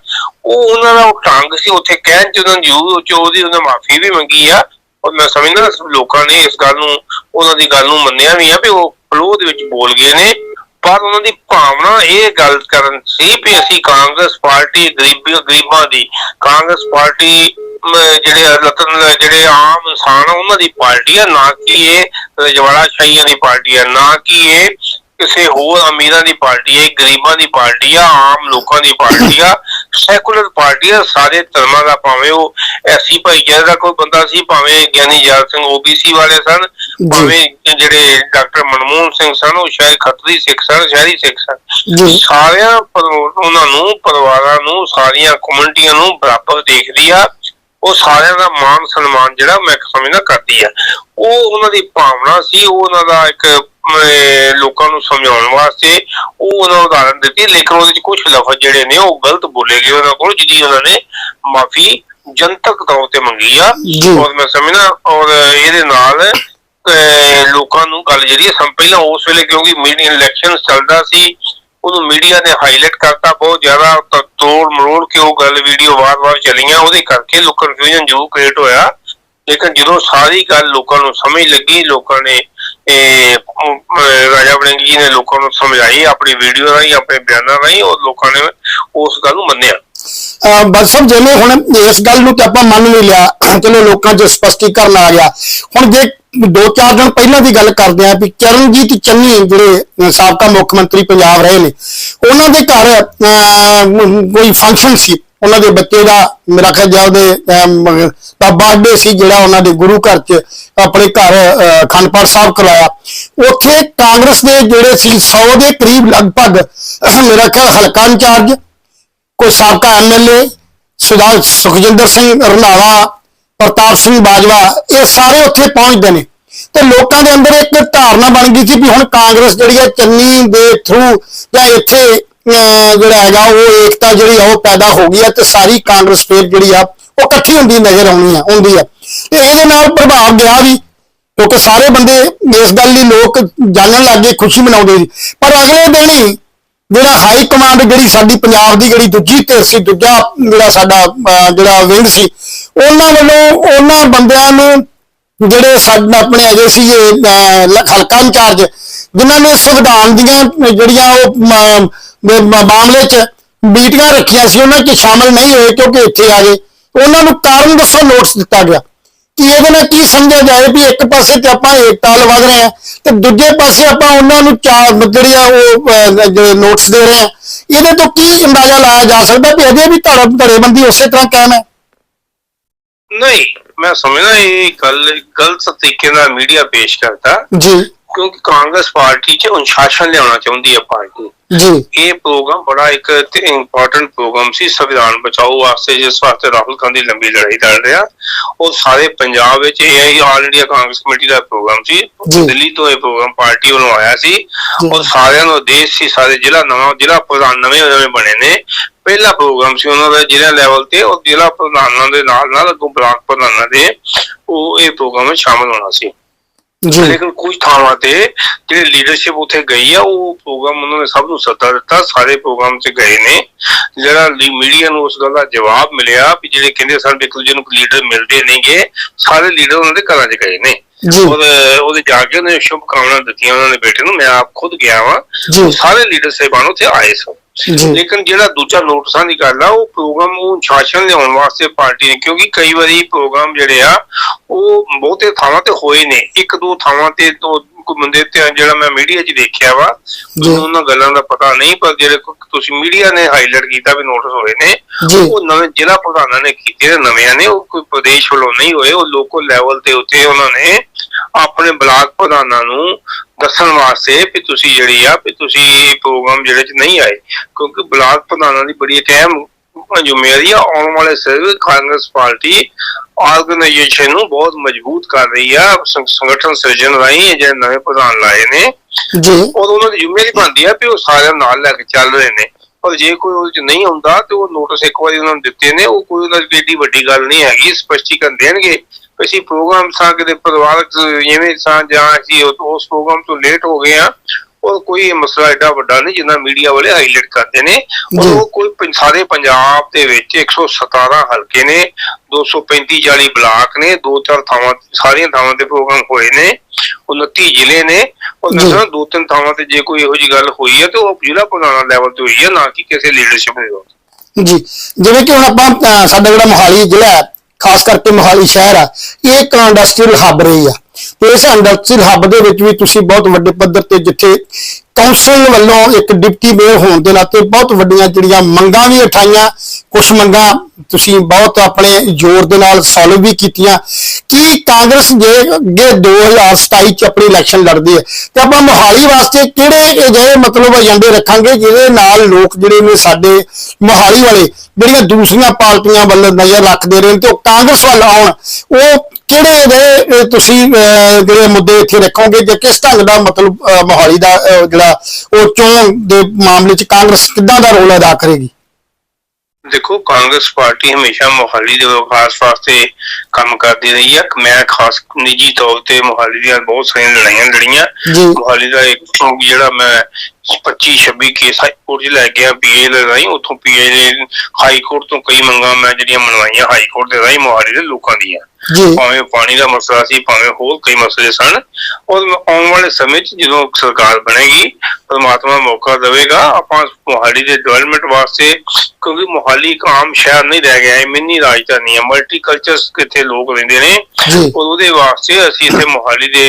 ਉਹ ਉਹਨਾਂ ਦਾ ਉਹ ਢੰਗ ਸੀ ਉੱਥੇ ਕਹਿਣ ਚ ਉਹਨਾਂ ਜੂ ਚ ਉਹਦੀ ਉਹਨਾਂ ਮਾਫੀ ਵੀ ਮੰਗੀ ਆ। ਔਰ ਮੈਂ ਸਮਝਦਾ ਲੋਕਾਂ ਨੇ ਇਸ ਗੱਲ ਨੂੰ ਉਹਨਾਂ ਦੀ ਗੱਲ ਨੂੰ ਮੰਨਿਆ ਵੀ ਆ ਵੀ ਉਹ ਫਲੋ ਦੇ ਵਿੱਚ ਬੋਲ ਗਏ ਨੇ। ਪਰ ਉਹਨਾਂ ਦੀ ਭਾਵਨਾ ਇਹ ਗੱਲ ਕਰਨ ਸੀ ਵੀ ਅਸੀਂ ਕਾਂਗਰਸ ਪਾਰਟੀ ਗਰੀਬੀ ਗਰੀਬਾਂ ਦੀ, ਕਾਂਗਰਸ ਪਾਰਟੀ ਜਿਹੜੇ ਰਤਨ, ਜਿਹੜੇ ਆਮ ਇਨਸਾਨ ਆ, ਉਹਨਾਂ ਦੀ ਪਾਰਟੀ ਆ, ਨਾ ਕਿ ਇਹ ਰਜਵਾੜਾ ਸ਼ਾਹੀਆਂ ਦੀ ਪਾਰਟੀ ਆ, ਨਾ ਕਿ ਇਹ ਕਿਸੇ ਹੋਰ ਅਮੀਰਾਂ ਦੀ ਪਾਰਟੀ ਹੈ ਇਹ ਗਰੀਬਾਂ ਦੀ ਪਾਰਟੀ ਆ, ਆਮ ਲੋਕਾਂ ਦੀ ਪਾਰਟੀ ਆ, ਸੈਕੂਲਰ ਪਾਰਟੀ ਆ, ਸਾਰੇ ਧਰਮਾਂ ਦਾ ਭਾਵੇਂ ਉਹ ਐਸੀ ਭਾਈਚਾਰੇ ਦਾ ਕੋਈ ਬੰਦਾ ਸੀ, ਭਾਵੇਂ ਗਿਆਨੀ ਯਾਰ ਸਿੰਘ, ਓਬੀਸੀ ਵਾਲੇ ਸਨ ਭਾਵੇਂ ਜਿਹੜੇ ਡਾਕਟਰ ਮਨਮੋਹਨ ਸਿੰਘ ਸਨ ਉਹ ਸ਼ਾਇਦ ਖੱਤਰੀ ਸਿੱਖ ਸਨ ਸ਼ਹਿਰੀ ਸਿੱਖ ਸਨ। ਸਾਰਿਆਂ ਉਹਨਾਂ ਨੂੰ ਪਰਿਵਾਰਾਂ ਨੂੰ ਸਾਰੀਆਂ ਕਮਿਊਨਿਟੀਆਂ ਨੂੰ ਬਰਾਬਰ ਦੇਖਦੀ ਆ। ਉਹ ਸਾਰਿਆਂ ਦਾ ਮਾਨ ਸਨਮਾਨ ਜਿਹੜਾ ਮੈਂ ਸਮਝਦਾ ਕਰਦੀ ਆ। ਉਹ ਉਹਨਾਂ ਦੀ ਭਾਵਨਾ ਸੀ ਉਹ ਉਹਨਾਂ ਦਾ ਇੱਕ ਲੋਕਾਂ ਨੂੰ ਸਮਝਾਉਣ ਵਾਸਤੇ ਉਹ ਉਹਨਾਂ ਨੂੰ ਉਦਾਹਰਨ ਦਿੱਤੀ। ਲੇਕਿਨ ਉਹਦੇ ਵਿੱਚ ਕੁਝ ਲਫ਼ਜ਼ ਜਿਹੜੇ ਨੇ ਉਹ ਗਲਤ ਬੋਲੇ ਗਏ ਉਹਨਾਂ ਕੋਲ ਜਿਹਦੀ ਉਹਨਾਂ ਨੇ ਮਾਫੀ ਜਨਤਕ ਤੌਰ ਤੇ ਮੰਗੀ ਆ। ਔਰ ਮੈਂ ਸਮਝਦਾ ਔਰ ਇਹਦੇ ਨਾਲ ਲੋਕਾਂ ਨੂੰ ਗੱਲ ਜਿਹੜੀ ਹੈ ਪਹਿਲਾਂ ਉਸ ਵੇਲੇ ਕਿਉਂਕਿ ਮੀਡੀਆ ਇਲੈਕਸ਼ਨ ਚੱਲਦਾ ਸੀ, ਉਹਨੂੰ ਮੀਡੀਆ ਨੇ ਹਾਈਲਾਈਟ ਕਰਤਾ ਬਹੁਤ ਜ਼ਿਆਦਾ ਤੋੜ ਮਰੋੜ ਕੇ ਉਹ ਗੱਲ ਵੀਡੀਓ ਵਾਰ-ਵਾਰ ਚੱਲੀਆਂ, ਉਹਦੇ ਕਰਕੇ ਲੋਕ ਕਨਫਿਊਜ਼ਨ ਜੋ ਕ੍ਰੀਏਟ ਹੋਇਆ। ਲੇਕਿਨ ਜਦੋਂ ਸਾਰੀ ਗੱਲ ਲੋਕਾਂ ਨੂੰ ਸਮਝ ਲੱਗੀ, ਲੋਕਾਂ ਨੇ ਰਾਜਾ ਵੜਿੰਗ ਜੀ ਨੇ ਲੋਕਾਂ ਨੂੰ ਸਮਝਾਈ, ਆਪਣੀ ਵੀਡੀਓ ਰਾਹੀਂ, ਆਪਣੇ ਬਿਆਨਾਂ ਰਾਹੀਂ, ਉਹ ਲੋਕਾਂ ਨੇ ਉਸ ਗੱਲ ਨੂੰ ਮੰਨਿਆ। ਬਸ ਸਾਹਿਬ ਜਿਵੇਂ ਹੁਣ ਇਸ ਗੱਲ ਨੂੰ ਤੇ ਆਪਾਂ ਮੰਨ ਵੀ ਲਿਆ ਚਲੋ ਲੋਕਾਂ 'ਚ ਸਪਸ਼ਟੀਕਰਨ ਆ ਗਿਆ। ਹੁਣ ਜੇ ਦੋ ਚਾਰ ਦਿਨ ਪਹਿਲਾਂ ਦੀ ਗੱਲ ਕਰਦੇ ਆਂ ਵੀ ਚਰਨਜੀਤ ਚੰਨੀ ਜਿਹੜੇ ਸਾਬਕਾ ਮੁੱਖ ਮੰਤਰੀ ਪੰਜਾਬ ਰਹੇ ਨੇ ਉਹਨਾਂ ਦੇ ਘਰ ਕੋਈ ਫੰਕਸ਼ਨ ਸੀ। ਉਹਨਾਂ ਦੇ ਬੱਚੇ ਦਾ ਮੇਰਾ ਖਿਆਲ ਜਾਂ ਉਹਦੇ ਬਰਥਡੇ ਸੀ ਜਿਹੜਾ ਉਹਨਾਂ ਦੇ ਗੁਰੂ ਘਰ 'ਚ ਆਪਣੇ ਘਰ ਅਹ, ਅਖੰਡ ਸਾਹਿਬ ਕਰਾਇਆ ਉੱਥੇ ਕਾਂਗਰਸ ਦੇ ਜਿਹੜੇ ਸੀ 100 ਦੇ ਕਰੀਬ ਲਗਭਗ ਮੇਰਾ ਖਿਆਲ ਹਲਕਾ ਇੰਚਾਰਜ ਕੋਈ ਸਾਬਕਾ ਐਮਐਲਏ ਸੁਦਾ ਸੁਖਜਿੰਦਰ ਸਿੰਘ, ਰੰਧਾਵਾ, ਪ੍ਰਤਾਪ ਸਿੰਘ ਬਾਜਵਾ, ਇਹ ਸਾਰੇ ਉੱਥੇ ਪਹੁੰਚਦੇ ਨੇ। ਤੇ ਲੋਕਾਂ ਦੇ ਅੰਦਰ ਇੱਕ ਧਾਰਨਾ ਬਣ ਗਈ ਸੀ ਵੀ ਹੁਣ ਕਾਂਗਰਸ ਜਿਹੜੀ ਹੈ ਚੰਨੀ ਦੇ ਥਰੂ ਜਾਂ ਇੱਥੇ ਜਿਹੜਾ ਹੈਗਾ ਉਹ ਏਕਤਾ ਜਿਹੜੀ ਆ ਉਹ ਪੈਦਾ ਹੋ ਗਈ ਹੈ ਤੇ ਸਾਰੀ ਕਾਂਗਰਸ ਫੇਰ ਜਿਹੜੀ ਆ ਉਹ ਇਕੱਠੀ ਹੁੰਦੀ ਨਜ਼ਰ ਆਉਣੀ ਆ, ਹੁੰਦੀ ਆ। ਤੇ ਇਹਦੇ ਨਾਲ ਪ੍ਰਭਾਵ ਗਿਆ ਵੀ ਕਿਉਂਕਿ ਸਾਰੇ ਬੰਦੇ ਇਸ ਗੱਲ ਲਈ ਲੋਕ ਜਾਣਨ ਲੱਗੇ ਖੁਸ਼ੀ ਮਨਾਉਂਦੇ ਸੀ। ਪਰ ਅਗਲੇ ਦਿਨ ਹੀ ਜਿਹੜਾ ਹਾਈ ਕਮਾਂਡ ਜਿਹੜੀ ਸਾਡੀ ਪੰਜਾਬ ਦੀ ਜਿਹੜੀ ਦੂਜੀ ਧਿਰ ਸੀ, ਦੂਜਾ ਜਿਹੜਾ ਸਾਡਾ ਜਿਹੜਾ ਵਿੰਗ ਸੀ, ਉਹਨਾਂ ਵੱਲੋਂ ਉਹਨਾਂ ਬੰਦਿਆਂ ਨੂੰ ਜਿਹੜੇ ਸਾਡੇ ਆਪਣੇ ਅਜੇ ਸੀ ਹਲਕਾ ਇੰਚਾਰਜ, ਜਿਨ੍ਹਾਂ ਨੇ ਸੰਵਿਧਾਨ ਦੀਆਂ ਜਿਹੜੀਆਂ ਉਹ ਮਾਮਲੇ 'ਚ ਮੀਟਿੰਗਾਂ ਰੱਖੀਆਂ ਸੀ, ਉਹਨਾਂ 'ਚ ਸ਼ਾਮਲ ਨਹੀਂ ਹੋਏ ਕਿਉਂਕਿ ਇੱਥੇ ਆ ਗਏ। ਉਹਨਾਂ ਨੂੰ ਕਾਰਨ ਦੱਸੋ ਨੋਟਿਸ ਦਿੱਤਾ ਗਿਆ। ਕਿ ਇਹਦੇ ਨਾਲ ਕੀ ਸਮਝਿਆ ਜਾਏ ਵੀ ਇੱਕ ਪਾਸੇ ਤੇ ਆਪਾਂ ਏਕਤਾ ਵੱਧ ਰਹੇ ਹਾਂ ਤੇ ਦੂਜੇ ਪਾਸੇ ਆਪਾਂ ਉਹਨਾਂ ਨੂੰ ਚਾਰ ਜਿਹੜੀ ਆ ਉਹ ਨੋਟਿਸ ਦੇ ਰਹੇ ਹਾਂ ਇਹਦੇ ਤੋਂ ਕੀ ਅੰਦਾਜ਼ਾ ਲਾਇਆ ਜਾ ਸਕਦਾ ਵੀ ਅਜੇ ਵੀ ਧੜ ਧੜੇਬੰਦੀ ਉਸੇ ਤਰ੍ਹਾਂ ਕਾਇਮ ਹੈ? ਨਹੀਂ ਮੈਂ ਸਮਝਦਾ ਇਹ ਗੱਲ ਗਲਤ ਤਰੀਕੇ ਨਾਲ ਮੀਡੀਆ ਪੇਸ਼ ਕਰਦਾ ਜੀ। ਕਿਉਂਕਿ ਕਾਂਗਰਸ ਪਾਰਟੀ 'ਚ ਅਨੁਸ਼ਾਸਨ ਲਿਆਉਣਾ ਚਾਹੁੰਦੀ ਹੈ ਪਾਰਟੀ। ਜੀ। ਇਹ ਪ੍ਰੋਗਰਾਮ ਬੜਾ ਇੱਕ ਇੰਪੋਰਟੈਂਟ ਪ੍ਰੋਗਰਾਮ ਸੀ ਸੰਵਿਧਾਨ ਬਚਾਓ ਵਾਸਤੇ ਜਿਸ ਵਾਸਤੇ ਰਾਹੁਲ ਗਾਂਧੀ ਲੰਬੀ ਲੜਾਈ ਲੜ ਰਿਹਾ। ਉਹ ਸਾਰੇ ਪੰਜਾਬ ਵਿੱਚ ਇਹ ਆਲ ਇੰਡੀਆ ਕਾਂਗਰਸ ਕਮੇਟੀ ਦਾ ਪ੍ਰੋਗਰਾਮ ਸੀ। ਦਿੱਲੀ ਤੋਂ ਇਹ ਪ੍ਰੋਗਰਾਮ ਪਾਰਟੀ ਵੱਲੋਂ ਆਇਆ ਸੀ। ਔਰ ਸਾਰਿਆਂ ਨੂੰ ਦੇਸ਼ ਸੀ ਸਾਰੇ ਜ਼ਿਲ੍ਹਾ ਨਵਾਂ ਜ਼ਿਲ੍ਹਾ ਪ੍ਰਧਾਨ ਨਵੇਂ ਨਵੇਂ ਬਣੇ ਨੇ। ਪਹਿਲਾ ਪ੍ਰੋਗਰਾਮ ਸੀ ਉਹਨਾਂ ਦਾ ਜ਼ਿਲ੍ਹਾ ਲੈਵਲ ਤੇ ਔਰ ਜ਼ਿਲ੍ਹਾ ਪ੍ਰਧਾਨਾਂ ਦੇ ਨਾਲ ਨਾਲ ਅੱਗੋਂ ਬਲਾਕ ਪ੍ਰਧਾਨਾਂ ਦੇ ਉਹ ਇਹ ਪ੍ਰੋਗਰਾਮ ਵਿੱਚ ਸ਼ਾਮਲ ਹੋਣਾ ਸੀ। ਲੇਕਿਨ ਕੁਝ ਥਾਵਾਂ ਤੇ ਜਿਹੜੀ ਲੀਡਰਸ਼ਿਪ ਉੱਥੇ ਗਈ ਆ ਉਹ ਪ੍ਰੋਗਰਾਮ ਉਹਨਾਂ ਨੇ ਸਭ ਨੂੰ ਸੱਦਾ ਦਿੱਤਾ ਸਾਰੇ ਪ੍ਰੋਗਰਾਮ 'ਚ ਗਏ ਨੇ। ਜਿਹੜਾ ਮੀਡੀਆ ਨੂੰ ਉਸ ਗੱਲ ਦਾ ਜਵਾਬ ਮਿਲਿਆ ਵੀ ਜਿਹੜੇ ਕਹਿੰਦੇ ਸਨ ਇੱਕ ਦੂਜੇ ਨੂੰ ਲੀਡਰ ਮਿਲਦੇ ਨਹੀਂਗੇ ਸਾਰੇ ਲੀਡਰ ਉਹਨਾਂ ਦੇ ਘਰਾਂ 'ਚ ਗਏ ਨੇ। ਔਰ ਉਹਦੇ ਜਾ ਕੇ ਉਹਨੇ ਸ਼ੁਭ ਕਾਮਨਾ ਦਿੱਤੀਆਂ ਉਹਨਾਂ ਦੇ ਬੇਟੇ ਨੂੰ ਮੈਂ ਆਪ ਖੁਦ ਗਿਆ ਵਾਂ। ਸਾਰੇ ਲੀਡਰ ਸਹਿਬਾਨ ਉੱਥੇ ਆਏ ਸਨ। ਲੇਕਿਨ ਜਿਹੜਾ ਦੂਜਾ ਨੋਟਿਸਾਂ ਦੀ ਗੱਲ ਆ ਉਹ ਪ੍ਰੋਗਰਾਮ ਉਹ ਸ਼ਾਸਨ ਲਿਆਉਣ ਵਾਸਤੇ ਪਾਰਟੀ ਨੇ ਕਿਉਂਕਿ ਕਈ ਵਾਰੀ ਪ੍ਰੋਗਰਾਮ ਜਿਹੜੇ ਆ ਉਹ ਬਹੁਤੇ ਥਾਵਾਂ ਤੇ ਹੋਏ ਨੇ। ਇੱਕ ਦੋ ਥਾਵਾਂ ਤੇ ਤੋਂ ਕੋਈ ਬੰਦੇ ਤੇ ਜਿਹੜਾ ਮੈਂ ਮੀਡੀਆ 'ਚ ਦੇਖਿਆ ਵਾ ਉਹਨਾਂ ਗੱਲਾਂ ਦਾ ਪਤਾ ਨਹੀਂ ਪਰ ਜਿਹੜੇ ਤੁਸੀਂ ਮੀਡੀਆ ਨੇ ਹਾਈਲਾਈਟ ਕੀਤਾ ਵੀ ਨੋਟਿਸ ਹੋਏ ਨੇ ਉਹ ਨਵੇਂ ਜ਼ਿਲ੍ਹਾ ਪ੍ਰਧਾਨਾਂ ਨੇ ਕੀਤੇ ਨੇ ਨਵਿਆਂ ਨੇ ਉਹ ਕੋਈ ਪ੍ਰਦੇਸ਼ ਵੱਲੋਂ ਨਹੀਂ ਹੋਏ ਉਹ ਲੋਕਲ ਲੈਵਲ ਤੇ ਉੱਤੇ ਉਹਨਾਂ ਨੇ ਆਪਣੇ ਬਲਾਕ ਪ੍ਰਧਾਨਾਂ ਨੂੰ ਦੱਸਣ ਵਾਸਤੇ ਵੀ ਤੁਸੀਂ ਜਿਹੜੀ ਆ ਵੀ ਤੁਸੀਂ ਇਹ ਪ੍ਰੋਗਰਾਮ ਜਿਹੜੇ ਚ ਨਹੀਂ ਆਏ। ਕਿਉਂਕਿ ਬਲਾਕ ਪ੍ਰਧਾਨਾਂ ਦੀ ਬੜੀ ਅਹਿਮ ਜ਼ਿੰਮੇਵਾਰੀ ਆ। ਆਉਣ ਵਾਲੇ ਵਿੱਚ ਕਾਂਗਰਸ ਪਾਰਟੀ ਆਰਗੇਨਾਈਜੇਸ਼ਨ ਨੂੰ ਬਹੁਤ ਮਜ਼ਬੂਤ ਕਰ ਰਹੀ ਆ। ਸੰਗ- ਸੰਗਠਨ ਸਿਰਜਣ ਰਾਹੀਂ ਜਿਹੜੇ ਨਵੇਂ ਪ੍ਰਧਾਨ ਲਾਏ ਨੇ ਜੀ। ਔਰ ਉਹਨਾਂ ਦੀ ਜ਼ਿੰਮੇਵਾਰੀ ਬਣਦੀ ਆ ਵੀ ਉਹ ਸਾਰਿਆਂ ਨਾਲ ਲੈ ਕੇ ਚੱਲ ਰਹੇ ਨੇ। ਪਰ ਜੇ ਕੋਈ ਉਹਦੇ ਚ ਨਹੀਂ ਹੁੰਦਾ ਤੇ ਉਹ ਨੋਟਿਸ ਇੱਕ ਵਾਰੀ ਉਹਨਾਂ ਨੂੰ ਦਿੱਤੇ ਨੇ ਉਹ ਕੋਈ ਉਹਨਾਂ ਦੀ ਏਡੀ ਵੱਡੀ ਗੱਲ ਨਹੀਂ ਹੈਗੀ ਸਪਸ਼ਟੀਕਰਨ ਦੇਣਗੇ। ਅਸੀਂ ਪ੍ਰੋਗਰਾਮ ਸਾਂ ਕਿਤੇ ਪਰਿਵਾਰਕ ਜਿਵੇਂ ਸਾਂ ਜਾਂ ਅਸੀਂ ਉਹ- ਉਸ ਪ੍ਰੋਗਰਾਮ ਤੋਂ ਲੇਟ ਹੋ ਗਏ ਆ ਉਹ ਕੋਈ ਮਸਲਾ ਏਡਾ ਵੱਡਾ ਨਹੀਂ ਜਿੰਨਾ ਮੀਡੀਆ ਵਾਲੇ ਹਾਈਲਾਈਟ ਕਰਦੇ ਨੇ। ਉਹ ਕੋਈ ਸਾਰੇ ਪੰਜਾਬ ਦੇ ਵਿੱਚ 117 ਹਲਕੇ ਨੇ 235 40 ਬਲਾਕ ਨੇ ਦੋ ਚਾਰ ਥਾਵਾਂ ਸਾਰੀਆਂ ਥਾਵਾਂ ਤੇ ਪ੍ਰੋਗਰਾਮ ਹੋਏ ਨੇ 29 ਜ਼ਿਲ੍ਹੇ ਨੇ ਜੀ। ਦੱਸਣਾ ਦੋ ਤਿੰਨ ਥਾਵਾਂ ਤੇ ਜੇ ਕੋਈ ਇਹੋ ਜੀ ਗੱਲ ਹੋਈ ਹੈ ਤੇ ਉਹ ਜ਼ਿਲ੍ਹਾ ਪ੍ਰਧਾਨਾਂ ਲੈਵਲ ਤੇ ਹੋਈ ਹੈ ਨਾ ਕਿ ਕਿਸੇ ਲੀਡਰਸ਼ਿਪ ਦੇ ਜੀ ਜਿਵੇਂ ਕਿ ਹੁਣ ਆਪਾਂ ਸਾਡਾ ਜਿਹੜਾ ਮੋਹਾਲੀ ਜ਼ਿਲ੍ਹਾ ਹੈ ਖਾਸ ਕਰਕੇ ਮੋਹਾਲੀ ਸ਼ਹਿਰ ਆ ਇਹ ਇੱਕ ਇੰਡਸਟਰੀਅਲ ਹੱਬ ਰਹੀ ਆ। ਤੇ ਇਸ ਇੰਡਸਟਰੀਅਲ ਹੱਬ ਦੇ ਵਿੱਚ ਵੀ ਤੁਸੀਂ ਬਹੁਤ ਵੱਡੇ ਪੱਧਰ ਤੇ ਜਿੱਥੇ ਕਾਉਂਸਲ ਵੱਲੋਂ ਇੱਕ ਡਿਪਟੀ ਮੇਅਰ ਹੋਣ ਦੇ ਨਾਤੇ ਬਹੁਤ ਵੱਡੀਆਂ ਜਿਹੜੀਆਂ ਮੰਗਾਂ ਵੀ ਉਠਾਈਆਂ ਕੁਝ ਮੰਗਾਂ ਤੁਸੀਂ ਬਹੁਤ ਆਪਣੇ ਜ਼ੋਰ ਦੇ ਨਾਲ ਸੋਲਵ ਵੀ ਕੀਤੀਆਂ। ਕਿ ਕਾਂਗਰਸ ਜੇ ਅੱਗੇ 2027 ਚ ਆਪਣੀ ਇਲੈਕਸ਼ਨ ਲੜਦੀ ਹੈ? ਤੇ ਆਪਾਂ ਮੋਹਾਲੀ ਵਾਸਤੇ ਕਿਹੜੇ ਅਜਿਹੇ ਮਤਲਬ ਏਜੰਡੇ ਰੱਖਾਂਗੇ ਜਿਹਦੇ ਨਾਲ ਲੋਕ ਜਿਹੜੇ ਨੇ ਸਾਡੇ ਮੋਹਾਲੀ ਵਾਲੇ, ਜਿਹੜੀਆਂ ਦੂਸਰੀਆਂ ਪਾਰਟੀਆਂ ਵੱਲ ਨਜ਼ਰ ਰੱਖਦੇ ਰਹੇ ਤੇ ਉਹ ਕਾਂਗਰਸ ਵੱਲ ਆਉਣ, ਉਹ ਕਿਹੜੇ ਦੇ ਅਹ, ਤੁਸੀਂ ਜਿਹੜੇ ਮੁੱਦੇ ਇੱਥੇ ਰੱਖੋਗੇ ਜਾਂ ਕਿਸ ਢੰਗ ਦਾ ਮਤਲਬ ਮੋਹਾਲੀ ਦਾ ਜਿਹੜਾ ਉਹ ਚੋਣ ਦੇ ਮਾਮਲੇ 'ਚ ਕਾਂਗਰਸ ਕਿੱਦਾਂ ਦਾ ਰੋਲ ਅਦਾ ਕਰੇਗੀ? ਦੇਖੋ ਕਾਂਗਰਸ ਪਾਰਟੀ ਹਮੇਸ਼ਾ ਮੋਹਾਲੀ ਦੇ ਵਿਕਾਸ ਵਾਸਤੇ ਕੰਮ ਕਰਦੀ ਰਹੀ ਹੈ ਮੈਂ ਖਾਸ ਨਿੱਜੀ ਤੌਰ ਤੇ ਮੋਹਾਲੀ ਦੀਆਂ ਬਹੁਤ ਸਾਰੀਆਂ ਲੜਾਈਆਂ ਲੜੀਆਂ। ਮੋਹਾਲੀ ਦਾ ਇੱਕ ਜਿਹੜਾ ਮੈਂ 25 26 ਕੇਸ ਹਾਈ ਕੋਰਟ 'ਚ ਲੈ ਗਿਆ ਪੀਏ ਦੇ ਰਾਹੀਂ। ਉੱਥੋਂ ਪੀਏ ਦੇ ਹਾਈ ਕੋਰਟ ਤੋਂ ਕਈ ਮੰਗਾਂ ਮੈਂ ਜਿਹੜੀਆਂ ਮਨਵਾਈਆਂ ਹਾਈ ਕੋਰਟ ਦੇ ਰਾਹੀਂ ਮੋਹਾਲੀ ਦੇ ਲੋਕਾਂ ਦੀਆਂ। ਭਾਵੇਂ ਪਾਣੀ ਦਾ ਮਸਲਾ ਸੀ ਭਾਵੇਂ ਹੋਰ ਕਈ ਮਸਲੇ ਸਨ ਔਰ ਆਉਣ ਵਾਲੇ ਸਮੇਂ 'ਚ ਜਦੋਂ ਸਰਕਾਰ ਬਣੇਗੀ ਪਰਮਾਤਮਾ ਮੌਕਾ ਦੇਵੇਗਾ ਆਪਾਂ ਮੋਹਾਲੀ ਦੇ ਡਿਵੈਲਪਮੈਂਟ ਵਾਸਤੇ ਕਿਉਂਕਿ ਮੋਹਾਲੀ ਇੱਕ ਆਮ ਸ਼ਹਿਰ ਨਹੀਂ ਰਹਿ ਗਿਆ ਹੈ ਮਿੰਨੀ ਰਾਜਧਾਨੀ ਹੈ ਮਲਟੀਕਲਚਰਸ ਕਿੱਥੇ ਲੋਕ ਰਹਿੰਦੇ ਨੇ। ਔਰ ਉਹਦੇ ਵਾਸਤੇ ਅਸੀਂ ਇੱਥੇ ਮੋਹਾਲੀ ਦੇ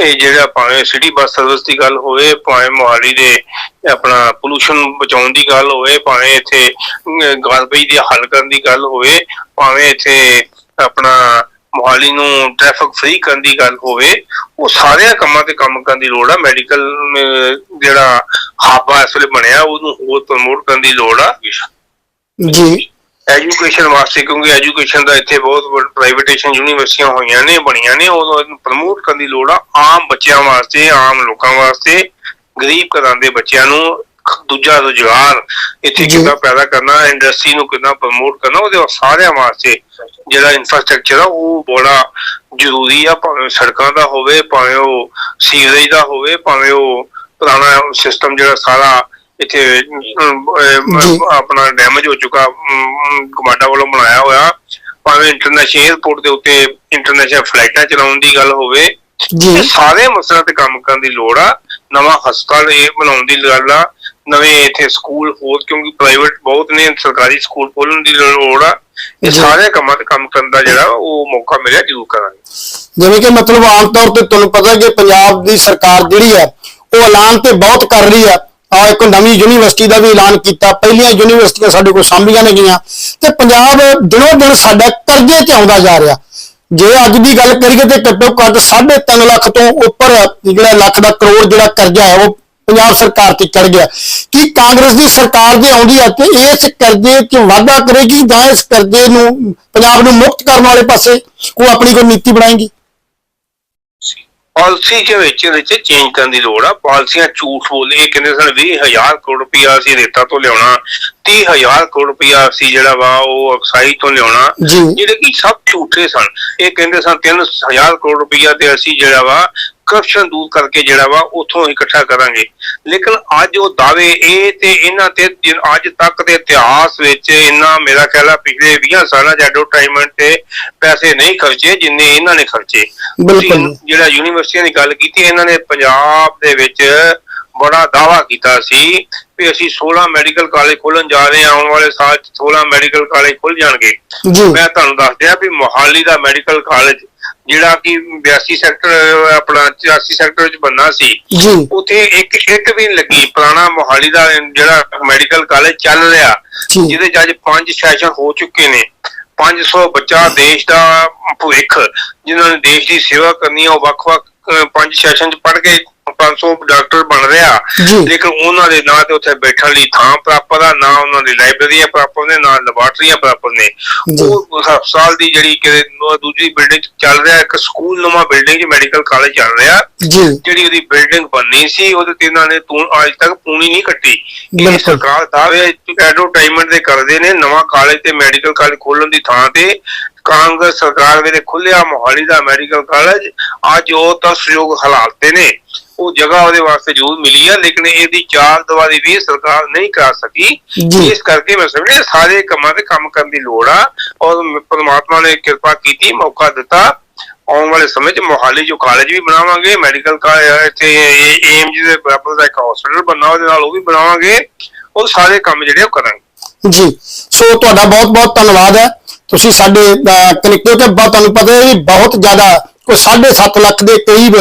ਇਹ ਜਿਹੜਾ ਭਾਵੇਂ ਸਿਟੀ ਬੱਸ ਸਰਵਿਸ ਦੀ ਗੱਲ ਹੋਵੇ ਭਾਵੇਂ ਮੋਹਾਲੀ ਦੇ ਆਪਣਾ ਪੋਲੂਸ਼ਨ ਬਚਾਉਣ ਦੀ ਗੱਲ ਹੋਵੇ ਭਾਵੇਂ ਇੱਥੇ ਗਾਰਬੇਜ ਦੇ ਹੱਲ ਕਰਨ ਦੀ ਗੱਲ ਹੋਵੇ ਭਾਵੇਂ ਇੱਥੇ ਆਪਣਾ ਮੋਹਾਲੀ ਨੂੰ ਟ੍ਰੈਫਿਕ ਫ੍ਰੀ ਕਰਨ ਦੀ ਗੱਲ ਹੋਵੇ ਉਹ ਸਾਰਿਆਂ ਕੰਮਾਂ ਤੇ ਕੰਮ ਕਰਨ ਦੀ ਲੋੜ ਆ ਮੈਡੀਕਲ ਜਿਹੜਾ ਹੱਬ ਇਸ ਵੇਲੇ ਬਣਿਆ ਉਹਨੂੰ ਹੋਰ ਪ੍ਰਮੋਟ ਕਰਨ ਦੀ ਲੋੜ ਆ। ਜੀ। ਐਜੂਕੇਸ਼ਨ ਵਾਸਤੇ ਕਿਉਂਕਿ ਐਜੂਕੇਸ਼ਨ ਦਾ ਇੱਥੇ ਬਹੁਤ ਪ੍ਰਾਈਵੇਟੇਸ਼ਨ ਯੂਨੀਵਰਸਿਟੀਆਂ ਹੋਈਆਂ ਨੇ ਬਣੀਆਂ ਨੇ ਉਹ ਪ੍ਰਮੋਟ ਕਰਨ ਦੀ ਲੋੜ ਆ ਆਮ ਬੱਚਿਆਂ ਵਾਸਤੇ ਆਮ ਲੋਕਾਂ ਵਾਸਤੇ ਗਰੀਬ ਘਰਾਂ ਦੇ ਬੱਚਿਆਂ ਨੂੰ ਦੂਜਾ ਰੁਜ਼ਗਾਰ ਇੱਥੇ। ਕਿੱਦਾਂ ਪੈਦਾ ਕਰਨਾ ਇੰਡਸਟਰੀ ਨੂੰ ਕਿੱਦਾਂ ਪ੍ਰਮੋਟ ਕਰਨਾ ਉਹਦੇ ਸਾਰਿਆਂ ਵਾਸਤੇ ਜਿਹੜਾ ਇਨਫਰਾਸਟ੍ਰਕਚਰ ਆ ਉਹ ਬੜਾ ਜ਼ਰੂਰੀ ਆ ਭਾਵੇਂ ਸੜਕਾਂ ਦਾ ਹੋਵੇ ਭਾਵੇਂ ਉਹ ਸੀਵਰੇਜ ਦਾ ਹੋਵੇ ਭਾਵੇਂ ਉਹ ਪੁਰਾਣਾ ਸਿਸਟਮ ਜਿਹੜਾ ਸਾਰਾ ਇੱਥੇ। ਆਪਣਾ ਡੈਮੇਜ ਹੋ ਚੁੱਕਾ ਕਮਾਂਡਾ ਵੱਲੋਂ ਬਣਾਇਆ ਹੋਇਆ ਭਾਵੇਂ ਇੰਟਰਨੈਸ਼ਨਲ 에ਅਰਪੋਰਟ ਦੇ ਉੱਤੇ ਇੰਟਰਨੈਸ਼ਨਲ ਫਲਾਈਟਾਂ ਚਲਾਉਣ ਦੀ ਗੱਲ ਹੋਵੇ ਜੀ ਸਾਰੇ ਮਸਲਿਆਂ ਤੇ ਕੰਮ ਕਰਨ ਦੀ ਲੋੜ ਆ ਨਵਾਂ ਹਸਪਤਾਲ ਇਹ ਬਣਾਉਣ ਦੀ ਗੱਲ ਆ ਨਵੇਂ ਇੱਥੇ ਸਕੂਲ ਹੋਰ ਕਿਉਂਕਿ ਪ੍ਰਾਈਵੇਟ ਬਹੁਤ ਨੇ ਸਰਕਾਰੀ ਸਕੂਲ ਖੋਲਣ ਦੀ ਲੋੜ ਆ। ਇਹ। ਸਾਰੇ ਕੰਮਾਂ ਤੇ ਕੰਮ ਕਰਨ ਦਾ ਜਿਹੜਾ ਉਹ ਮੌਕਾ ਮਿਲਿਆ ਜ਼ਰੂਰ ਕਰਾਂਗੇ। ਜਿਵੇਂ ਕਿ ਮਤਲਬ ਆਮ ਤੌਰ ਤੇ ਤੁਹਾਨੂੰ ਪਤਾ ਕਿ ਪੰਜਾਬ ਦੀ ਸਰਕਾਰ ਜਿਹੜੀ ਹੈ ਉਹ ਐਲਾਨ ਤੇ ਬਹੁਤ ਕਰ ਰਹੀ ਹੈ। ਆ ਇੱਕ ਨਵੀਂ ਯੂਨੀਵਰਸਿਟੀ ਦਾ ਵੀ ਐਲਾਨ ਕੀਤਾ ਪਹਿਲੀਆਂ ਯੂਨੀਵਰਸਿਟੀਆਂ ਸਾਡੇ ਕੋਲ ਸਾਂਭੀਆਂ ਨੇ ਗਈਆਂ। ਤੇ ਪੰਜਾਬ ਦਿਨੋਂ ਦਿਨ ਸਾਡਾ ਕਰਜ਼ੇ ਤੇ ਆਉਂਦਾ ਜਾ ਰਿਹਾ। ਜੇ ਅੱਜ ਦੀ ਗੱਲ ਕਰੀਏ ਤੇ ਘੱਟੋ ਘੱਟ 3.5 ਲੱਖ ਤੋਂ ਉੱਪਰ ਜਿਹੜਾ ਲੱਖ ਦਾ ਕਰੋੜ ਜਿਹੜਾ ਕਰਜ਼ਾ ਹੈ ਉਹ ਪੰਜਾਬ ਸਰਕਾਰ ਤੇ ਚੜ ਗਿਆ ਕੀ ਕਾਂਗਰਸ ਦੀ ਸਰਕਾਰ ਜੇ ਆਉਂਦੀ ਹੈ ਤੇ ਇਸ ਕਰਜ਼ੇ 'ਚ ਵਾਧਾ ਕਰੇਗੀ ਜਾਂ ਇਸ ਕਰਜ਼ੇ ਨੂੰ ਪੰਜਾਬ ਨੂੰ ਮੁਕਤ ਕਰਨ ਵਾਲੇ ਪਾਸੇ ਉਹ ਆਪਣੀ ਕੋਈ ਨੀਤੀ ਬਣਾਏਗੀ? ਪਾਲਿਸੀ ਦੇ ਵਿੱਚ ਵਿੱਚ ਚੇਂਜ ਕਰਨ ਦੀ ਲੋੜ ਆ। ਪਾਲਿਸੀਆਂ ਝੂਠ ਬੋਲੇ ਇਹ ਕਹਿੰਦੇ ਸਨ 20000 ਕਰੋੜ ਰੁਪਇਆ ਅਸੀਂ ਰੇਤਾ ਤੋਂ ਲਿਆਉਣਾ 30000 ਕਰੋੜ ਰੁਪਇਆ ਅਸੀਂ ਜਿਹੜਾ ਵਾ ਉਹ ਅਕਸਾਈ ਤੋਂ ਲਿਆਉਣਾ। ਜਿਹੜੇ ਕਿ ਸਭ ਝੂਠੇ ਸਨ। ਇਹ ਕਹਿੰਦੇ ਸਨ 3000 ਕਰੋੜ ਰੁਪਇਆ ਤੇ ਅਸੀਂ ਜਿਹੜਾ ਵਾ ਕਰਪਸ਼ਨ ਦੂਰ ਕਰਕੇ ਜਿਹੜਾ ਵਾ ਉਥੋਂ ਇਕੱਠਾ ਕਰਾਂਗੇ। ਲੇਕਿਨ ਅੱਜ ਉਹ ਦਾਅਵੇ ਇਹ ਤੇ ਇਹਨਾਂ ਤੇ ਅੱਜ ਤੱਕ ਦੇ ਇਤਿਹਾਸ ਵਿੱਚ ਇੰਨਾ ਮੇਰਾ ਖਿਆਲ ਪਿਛਲੇ 20 ਸਾਲਾਂ ਚ ਐਡਵਰਟਾਈਜ਼ਮੈਂਟ ਤੇ ਪੈਸੇ ਨਹੀਂ ਖਰਚੇ ਜਿੰਨੇ ਇਹਨਾਂ ਨੇ ਖਰਚੇ। ਬਿਲਕੁਲ। ਜਿਹੜਾ ਯੂਨੀਵਰਸਿਟੀਆਂ ਦੀ ਗੱਲ ਕੀਤੀ ਇਹਨਾਂ ਨੇ ਪੰਜਾਬ ਦੇ ਵਿੱਚ ਬੜਾ ਦਾਵਾ ਕੀਤਾ ਸੀ ਵੀ ਅਸੀਂ 16 ਮੈਡੀਕਲ ਕਾਲਜ ਖੋਲਣ ਜਾ ਰਹੇ ਹਾਂ ਆਉਣ ਵਾਲੇ ਸਾਲ 'ਚ 16 ਮੈਡੀਕਲ ਕਾਲਜ ਖੁੱਲ ਜਾਣਗੇ। ਮੈਂ ਤੁਹਾਨੂੰ ਦੱਸ ਦਿਆਂ ਵੀ ਮੋਹਾਲੀ ਦਾ ਮੈਡੀਕਲ ਕਾਲਜ ਜਿਹੜਾ ਕਿ 82 ਸੈਕਟਰ ਆਪਣਾ 84 ਸੈਕਟਰ ਵਿੱਚ ਬੰਨਾ ਸੀ ਉਥੇ ਇੱਕ ਇੱਕ ਵੀ ਲੱਗੀ। ਪੁਰਾਣਾ ਮੋਹਾਲੀ ਦਾ ਜਿਹੜਾ ਮੈਡੀਕਲ ਕਾਲਜ ਚੱਲ ਰਿਹਾ ਜਿਹਦੇ 'ਚ ਅੱਜ ਪੰਜ ਸੈਸ਼ਨ ਹੋ ਚੁੱਕੇ ਨੇ। 500 ਬੱਚਾ ਦੇਸ਼ ਦਾ ਭਵਿੱਖ ਜਿਨ੍ਹਾਂ ਨੇ ਦੇਸ਼ ਦੀ ਸੇਵਾ ਕਰਨੀ ਹੈ ਉਹ ਵੱਖ-ਵੱਖ ਪੰਜ ਸੈਸ਼ਨ 'ਚ ਪੜ੍ਹ ਕੇ 500 ਡਾਕਟਰ ਬਣ ਰਿਹਾ ਜੀ। ਲੇਕਿਨ ਉਹਨਾਂ ਦੇ ਨਾਂ ਤੇ ਉੱਥੇ ਬੈਠਣ ਲਈ ਥਾਂ ਪ੍ਰਾਪਤ ਆ ਨਾ ਉਹਨਾਂ ਦੀ ਲਾਇਬ੍ਰੇਰੀਆਂ ਪ੍ਰਾਪਤ ਨੇ ਨਾ ਲੈਬਾਰਟਰੀਆਂ ਪ੍ਰਾਪਤ ਨੇ। ਜੀ। ਉਹ ਹਸਪਤਾਲ ਦੀ ਜਿਹੜੀ ਕਿ ਦੂਜੀ ਬਿਲਡਿੰਗ ਚੱਲ ਰਿਹਾ ਇੱਕ ਸਕੂਲ ਨੁਮਾ ਬਿਲਡਿੰਗ 'ਚ ਮੈਡੀਕਲ ਕਾਲਜ ਚੱਲ ਰਿਹਾ। ਜੀ। ਜਿਹੜੀ ਉਹਦੀ ਬਿਲਡਿੰਗ ਬਣਨੀ ਸੀ ਉਹਦੇ ਤੇ ਇਹਨਾਂ ਨੇ ਤੂੰ ਅੱਜ ਤੱਕ ਪੂਣੀ ਨਹੀਂ ਕੱਟੀ। ਇਹ। ਸਰਕਾਰ ਦਾਅਵੇ ਐਡਵਰਟਾਈਜ਼ਮੈਂਟ ਦੇ ਕਰਦੇ ਨੇ ਨਵਾਂ ਕਾਲਜ ਤੇ ਮੈਡੀਕਲ ਕਾਲਜ ਖੋਲਣ ਦੀ ਥਾਂ ਤੇ। ਕਾਂਗਰਸ ਸਰਕਾਰ ਵੇਲੇ ਖੁੱਲਿਆ ਮੋਹਾਲੀ ਦਾ ਮੈਡੀਕਲ ਕਾਲਜ ਅੱਜ ਉਹ ਤਰਸਯੋਗ ਹਾਲਾਤ ਤੇ ਨੇ। ਉਹ ਜਗ੍ਹਾ ਉਹਦੇ ਵਾਸਤੇ ਜ਼ਰੂਰ ਮਿਲੀ ਆ ਲੇਕਿਨ ਇਹਦੀ ਚਾਰ ਦੀਵਾਰੀ ਵੀ ਸਰਕਾਰ ਨਹੀਂ ਕਰ ਸਕੀ। ਇਸ ਕਰਕੇ ਮੈਂ ਸਮਝਿਆ ਸਾਰੇ ਕੰਮਾਂ ਤੇ ਕੰਮ ਕਰਨ ਦੀ ਲੋੜ ਆ ਔਰ ਪਰਮਾਤਮਾ ਨੇ ਕਿਰਪਾ ਕੀਤੀ ਮੌਕਾ ਦਿੱਤਾ। ਆਉਣ ਵਾਲੇ ਸਮੇਂ 'ਚ ਮੋਹਾਲੀ ਜੋ ਕਾਲਜ ਵੀ ਬਣਾਵਾਂਗੇ ਮੈਡੀਕਲ ਕਾਲਜ ਇੱਥੇ ਏਮਜ ਦੇ ਬਰਾਬਰ ਦਾ ਇੱਕ ਹਸਪੀਟਲ ਬਣਨਾ ਉਹਦੇ ਨਾਲ ਉਹ ਵੀ ਬਣਾਵਾਂਗੇ। ਉਹ ਸਾਰੇ ਕੰਮ ਜਿਹੜੇ ਉਹ ਕਰਾਂਗੇ। ਜੀ। ਸੋ ਤੁਹਾਡਾ ਬਹੁਤ ਬਹੁਤ ਧੰਨਵਾਦ ਹੈ। ਤੁਸੀਂ ਸਾਡੇ ਕਨੈਕਟਿਵ ਤੇ ਬਹੁਤ ਤੁਹਾਨੂੰ ਪਤਾ ਹੈ ਬਹੁਤ ਜ਼ਿਆਦਾ ਕੋਈ 7.5 ਲੱਖ ਦੇ ਕਰੀਬ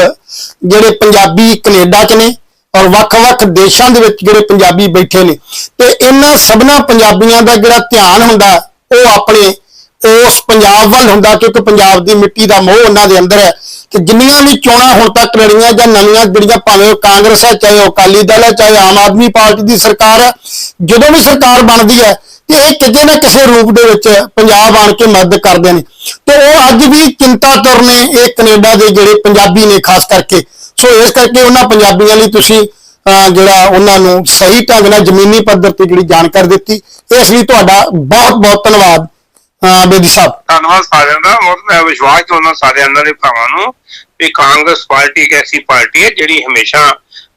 ਜਿਹੜੇ ਪੰਜਾਬੀ ਕੈਨੇਡਾ 'ਚ ਨੇ ਔਰ ਵੱਖ-ਵੱਖ ਦੇਸ਼ਾਂ ਦੇ ਵਿੱਚ ਜਿਹੜੇ ਪੰਜਾਬੀ ਬੈਠੇ ਨੇ। ਤੇ ਇਹਨਾਂ ਸਭਨਾ ਪੰਜਾਬੀਆਂ ਦਾ ਜਿਹੜਾ ਧਿਆਨ ਹੁੰਦਾ, ਉਹ ਆਪਣੇ ਉਸ ਪੰਜਾਬ ਵੱਲ ਹੁੰਦਾ ਕਿਉਂਕਿ ਪੰਜਾਬ ਦੀ ਮਿੱਟੀ ਦਾ ਮੋਹ ਉਹਨਾਂ ਦੇ ਅੰਦਰ ਹੈ ਕਿ ਜਿੰਨੀਆਂ ਵੀ ਚੋਣਾਂ ਹੁਣ ਤੱਕ ਲੜੀਆਂ ਜਾਂ ਨਵੀਆਂ ਜਿਹੜੀਆਂ ਭਾਵੇਂ ਉਹ ਕਾਂਗਰਸ ਹੈ, ਚਾਹੇ ਉਹ ਅਕਾਲੀ ਦਲ ਹੈ, ਚਾਹੇ ਆਮ ਆਦਮੀ ਪਾਰਟੀ ਦੀ ਸਰਕਾਰ ਹੈ, ਜਦੋਂ ਵੀ ਸਰਕਾਰ ਬਣਦੀ ਹੈ ਤੇ ਇਹ ਕਿਤੇ ਨਾ ਕਿਸੇ ਰੂਪ ਦੇ ਵਿੱਚ ਪੰਜਾਬ ਆਣ ਕੇ ਮਦਦ ਕਰਦੇ ਨੇ। ਤੇ ਉਹ ਅੱਜ ਵੀ ਚਿੰਤਾਤੁਰ ਨੇ ਇਹ ਕੈਨੇਡਾ ਦੇ ਜਿਹੜੇ ਪੰਜਾਬੀ ਨੇ ਖਾਸ ਕਰਕੇ। ਸੋ ਇਸ ਕਰਕੇ ਉਹਨਾਂ ਪੰਜਾਬੀਆਂ ਲਈ ਤੁਸੀਂ ਜਿਹੜਾ ਉਹਨਾਂ ਨੂੰ ਸਹੀ ਢੰਗ ਨਾਲ ਜ਼ਮੀਨੀ ਪੱਧਰ ਤੇ ਜਿਹੜੀ ਜਾਣਕਾਰੀ ਦਿੱਤੀ ਇਸ ਲਈ ਤੁਹਾਡਾ ਬਹੁਤ ਬਹੁਤ ਧੰਨਵਾਦ ਬੇਦੀ ਸਾਹਿਬ। ਧੰਨਵਾਦ ਸਾਰਿਆਂ ਦਾ। ਬਹੁਤ ਮੈਂ ਵਿਸ਼ਵਾਸ ਕਰਦਾ ਸਾਰਿਆਂ ਦੇ ਭਰਾਵਾਂ ਨੂੰ ਵੀ ਕਾਂਗਰਸ ਪਾਰਟੀ ਇੱਕ ਐਸੀ ਪਾਰਟੀ ਹੈ ਜਿਹੜੀ ਹਮੇਸ਼ਾ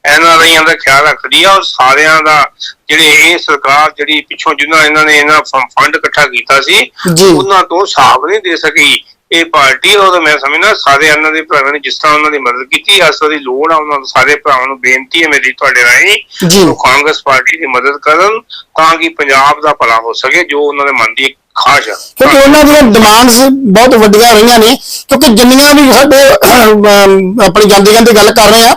ਐਨਆਰਆਈਆਂ ਦਾ ਖਿਆਲ ਰੱਖਦੀ ਆ ਔਰ ਸਾਰਿਆਂ ਦਾ ਜਿਹੜੇ ਇਹ ਸਰਕਾਰ ਜਿਹੜੀ ਪਿੱਛੋਂ ਜਿਨ੍ਹਾਂ ਇਹਨਾਂ ਨੇ ਇਹਨਾਂ ਫੰਡ ਇਕੱਠਾ ਕੀਤਾ ਸੀ। ਉਹਨਾਂ ਤੋਂ ਹਿਸਾਬ ਨਹੀਂ ਦੇ ਸਕੀ ਇਹ ਪਾਰਟੀ ਔਰ ਮੈਂ ਸਮਝਦਾ ਸਾਰੇ ਇਹਨਾਂ ਦੇ ਭਰਾਵਾਂ ਨੇ ਜਿਸ ਤਰ੍ਹਾਂ ਉਹਨਾਂ ਦੀ ਮਦਦ ਕੀਤੀ ਇਸ ਵਾਰੀ ਲੋੜ ਆ ਉਹਨਾਂ ਨੂੰ ਸਾਰੇ ਭਰਾਵਾਂ ਨੂੰ ਬੇਨਤੀ ਹੈ ਮੇਰੀ ਤੁਹਾਡੇ ਰਾਹੀਂ ਜੀ। ਉਹ ਕਾਂਗਰਸ ਪਾਰਟੀ ਦੀ ਮਦਦ ਕਰਨ ਤਾਂ ਕਿ ਪੰਜਾਬ ਦਾ ਭਲਾ ਹੋ ਸਕੇ ਜੋ ਉਹਨਾਂ ਦੇ ਮਨ ਦੀ ਕਿਉਂਕਿ ਉਹਨਾਂ ਦੀਆਂ ਡਿਮਾਂਡਸ ਬਹੁਤ ਵੱਡੀਆਂ ਰਹੀਆਂ ਨੇ ਕਿਉਂਕਿ ਜਿੰਨੀਆਂ ਵੀ ਸਾਡੇ ਆਪਣੀ ਜਾਂਦੀ ਜਾਂਦੀ ਗੱਲ ਕਰ ਰਹੇ ਆ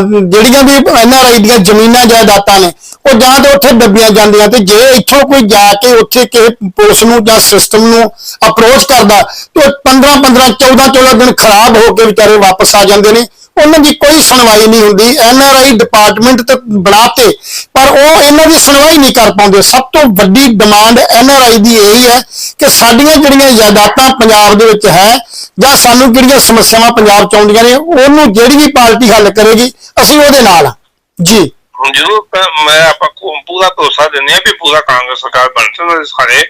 ਜਿਹੜੀਆਂ ਵੀ ਐਨਆਰਆਈ ਦੀਆਂ ਜ਼ਮੀਨਾਂ ਜਾਇਦਾਦਾਂ ਨੇ ਉਹ ਜਾਂ ਤਾਂ ਉੱਥੇ ਦੱਬੀਆਂ ਜਾਂਦੀਆਂ ਤੇ ਜੇ ਇੱਥੋਂ ਕੋਈ ਜਾ ਕੇ ਉੱਥੇ ਕਿਸੇ ਪੁਲਿਸ ਨੂੰ ਜਾਂ ਸਿਸਟਮ ਨੂੰ ਅਪਰੋਚ ਕਰਦਾ ਤੇ 15 15 14 14 ਦਿਨ ਖਰਾਬ ਹੋ ਕੇ ਵਿਚਾਰੇ ਵਾਪਸ ਆ ਜਾਂਦੇ ਨੇ ਉਹਨਾਂ ਦੀ ਕੋਈ ਸੁਣਵਾਈ ਨਹੀਂ ਹੁੰਦੀ। ਐਨਆਰਆਈ ਡਿਪਾਰਟਮੈਂਟ ਤੇ ਬਣਾਤੇ ਪਰ ਉਹ ਇਹਨਾਂ ਦੀ ਸੁਣਵਾਈ ਨਹੀਂ ਕਰ ਪਾਉਂਦੇ। ਸਭ ਤੋਂ ਵੱਡੀ ਡਿਮਾਂਡ ਐਨਆਰਆਈ ਦੀ ਇਹੀ ਹੈ ਕਿ ਸਾਡੀਆਂ ਜਿਹੜੀਆਂ ਜਾਇਦਾਦਾਂ ਪੰਜਾਬ ਦੇ ਵਿੱਚ ਹੈ ਜਾਂ ਸਾਨੂੰ ਜਿਹੜੀਆਂ ਸਮੱਸਿਆਵਾਂ ਪੰਜਾਬ ਚ ਆਉਂਦੀਆਂ ਨੇ ਉਹਨੂੰ ਜਿਹੜੀ ਵੀ ਪਾਰਟੀ ਹੱਲ ਕਰੇਗੀ ਅਸੀਂ ਉਹਦੇ ਨਾਲ ਜੀ। ਜਰੂਰ ਮੈਂ ਆਪਾਂ ਪੂਰਾ ਭਰੋਸਾ ਦਿੰਦੇ ਆ ਵੀ ਪੂਰਾ ਕਾਂਗਰਸ ਸਰਕਾਰ ਬਣ ਕੇ ਉਹਨਾਂ ਦੇ ਸਾਰੇ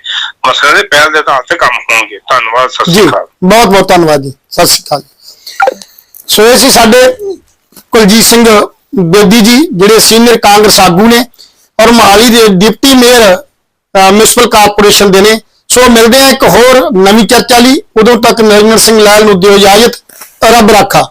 ਮਸਲੇ ਦੇ ਪਹਿਲ ਦੇ ਆਧਾਰ ਤੇ ਕੰਮ ਹੋਣਗੇ। ਧੰਨਵਾਦ ਸਤਿ ਸ਼੍ਰੀ ਅਕਾਲ। ਬਹੁਤ ਬਹੁਤ ਧੰਨਵਾਦ ਜੀ। ਸਤਿ ਸ਼੍ਰੀ ਅਕਾਲ ਸੋ ਇਹ ਸੀ ਸਾਡੇ ਕੁਲਜੀਤ ਸਿੰਘ ਬੇਦੀ ਜੀ, ਜਿਹੜੇ ਸੀਨੀਅਰ ਕਾਂਗਰਸ ਆਗੂ ਨੇ ਔਰ ਮੋਹਾਲੀ ਦੇ ਡਿਪਟੀ ਮੇਅਰ ਮਿਊਨਿਸਪਲ ਕਾਰਪੋਰੇਸ਼ਨ ਦੇ ਨੇ। ਸੋ ਮਿਲਦੇ ਆ ਇੱਕ ਹੋਰ ਨਵੀਂ ਚਰਚਾ ਲਈ। ਉਦੋਂ ਤੱਕ ਨਰਿੰਦਰ ਸਿੰਘ ਲਾਲ ਨੂੰ ਦਿਓ ਇਜਾਜ਼ਤ। ਰੱਬ ਰਾਖਾ।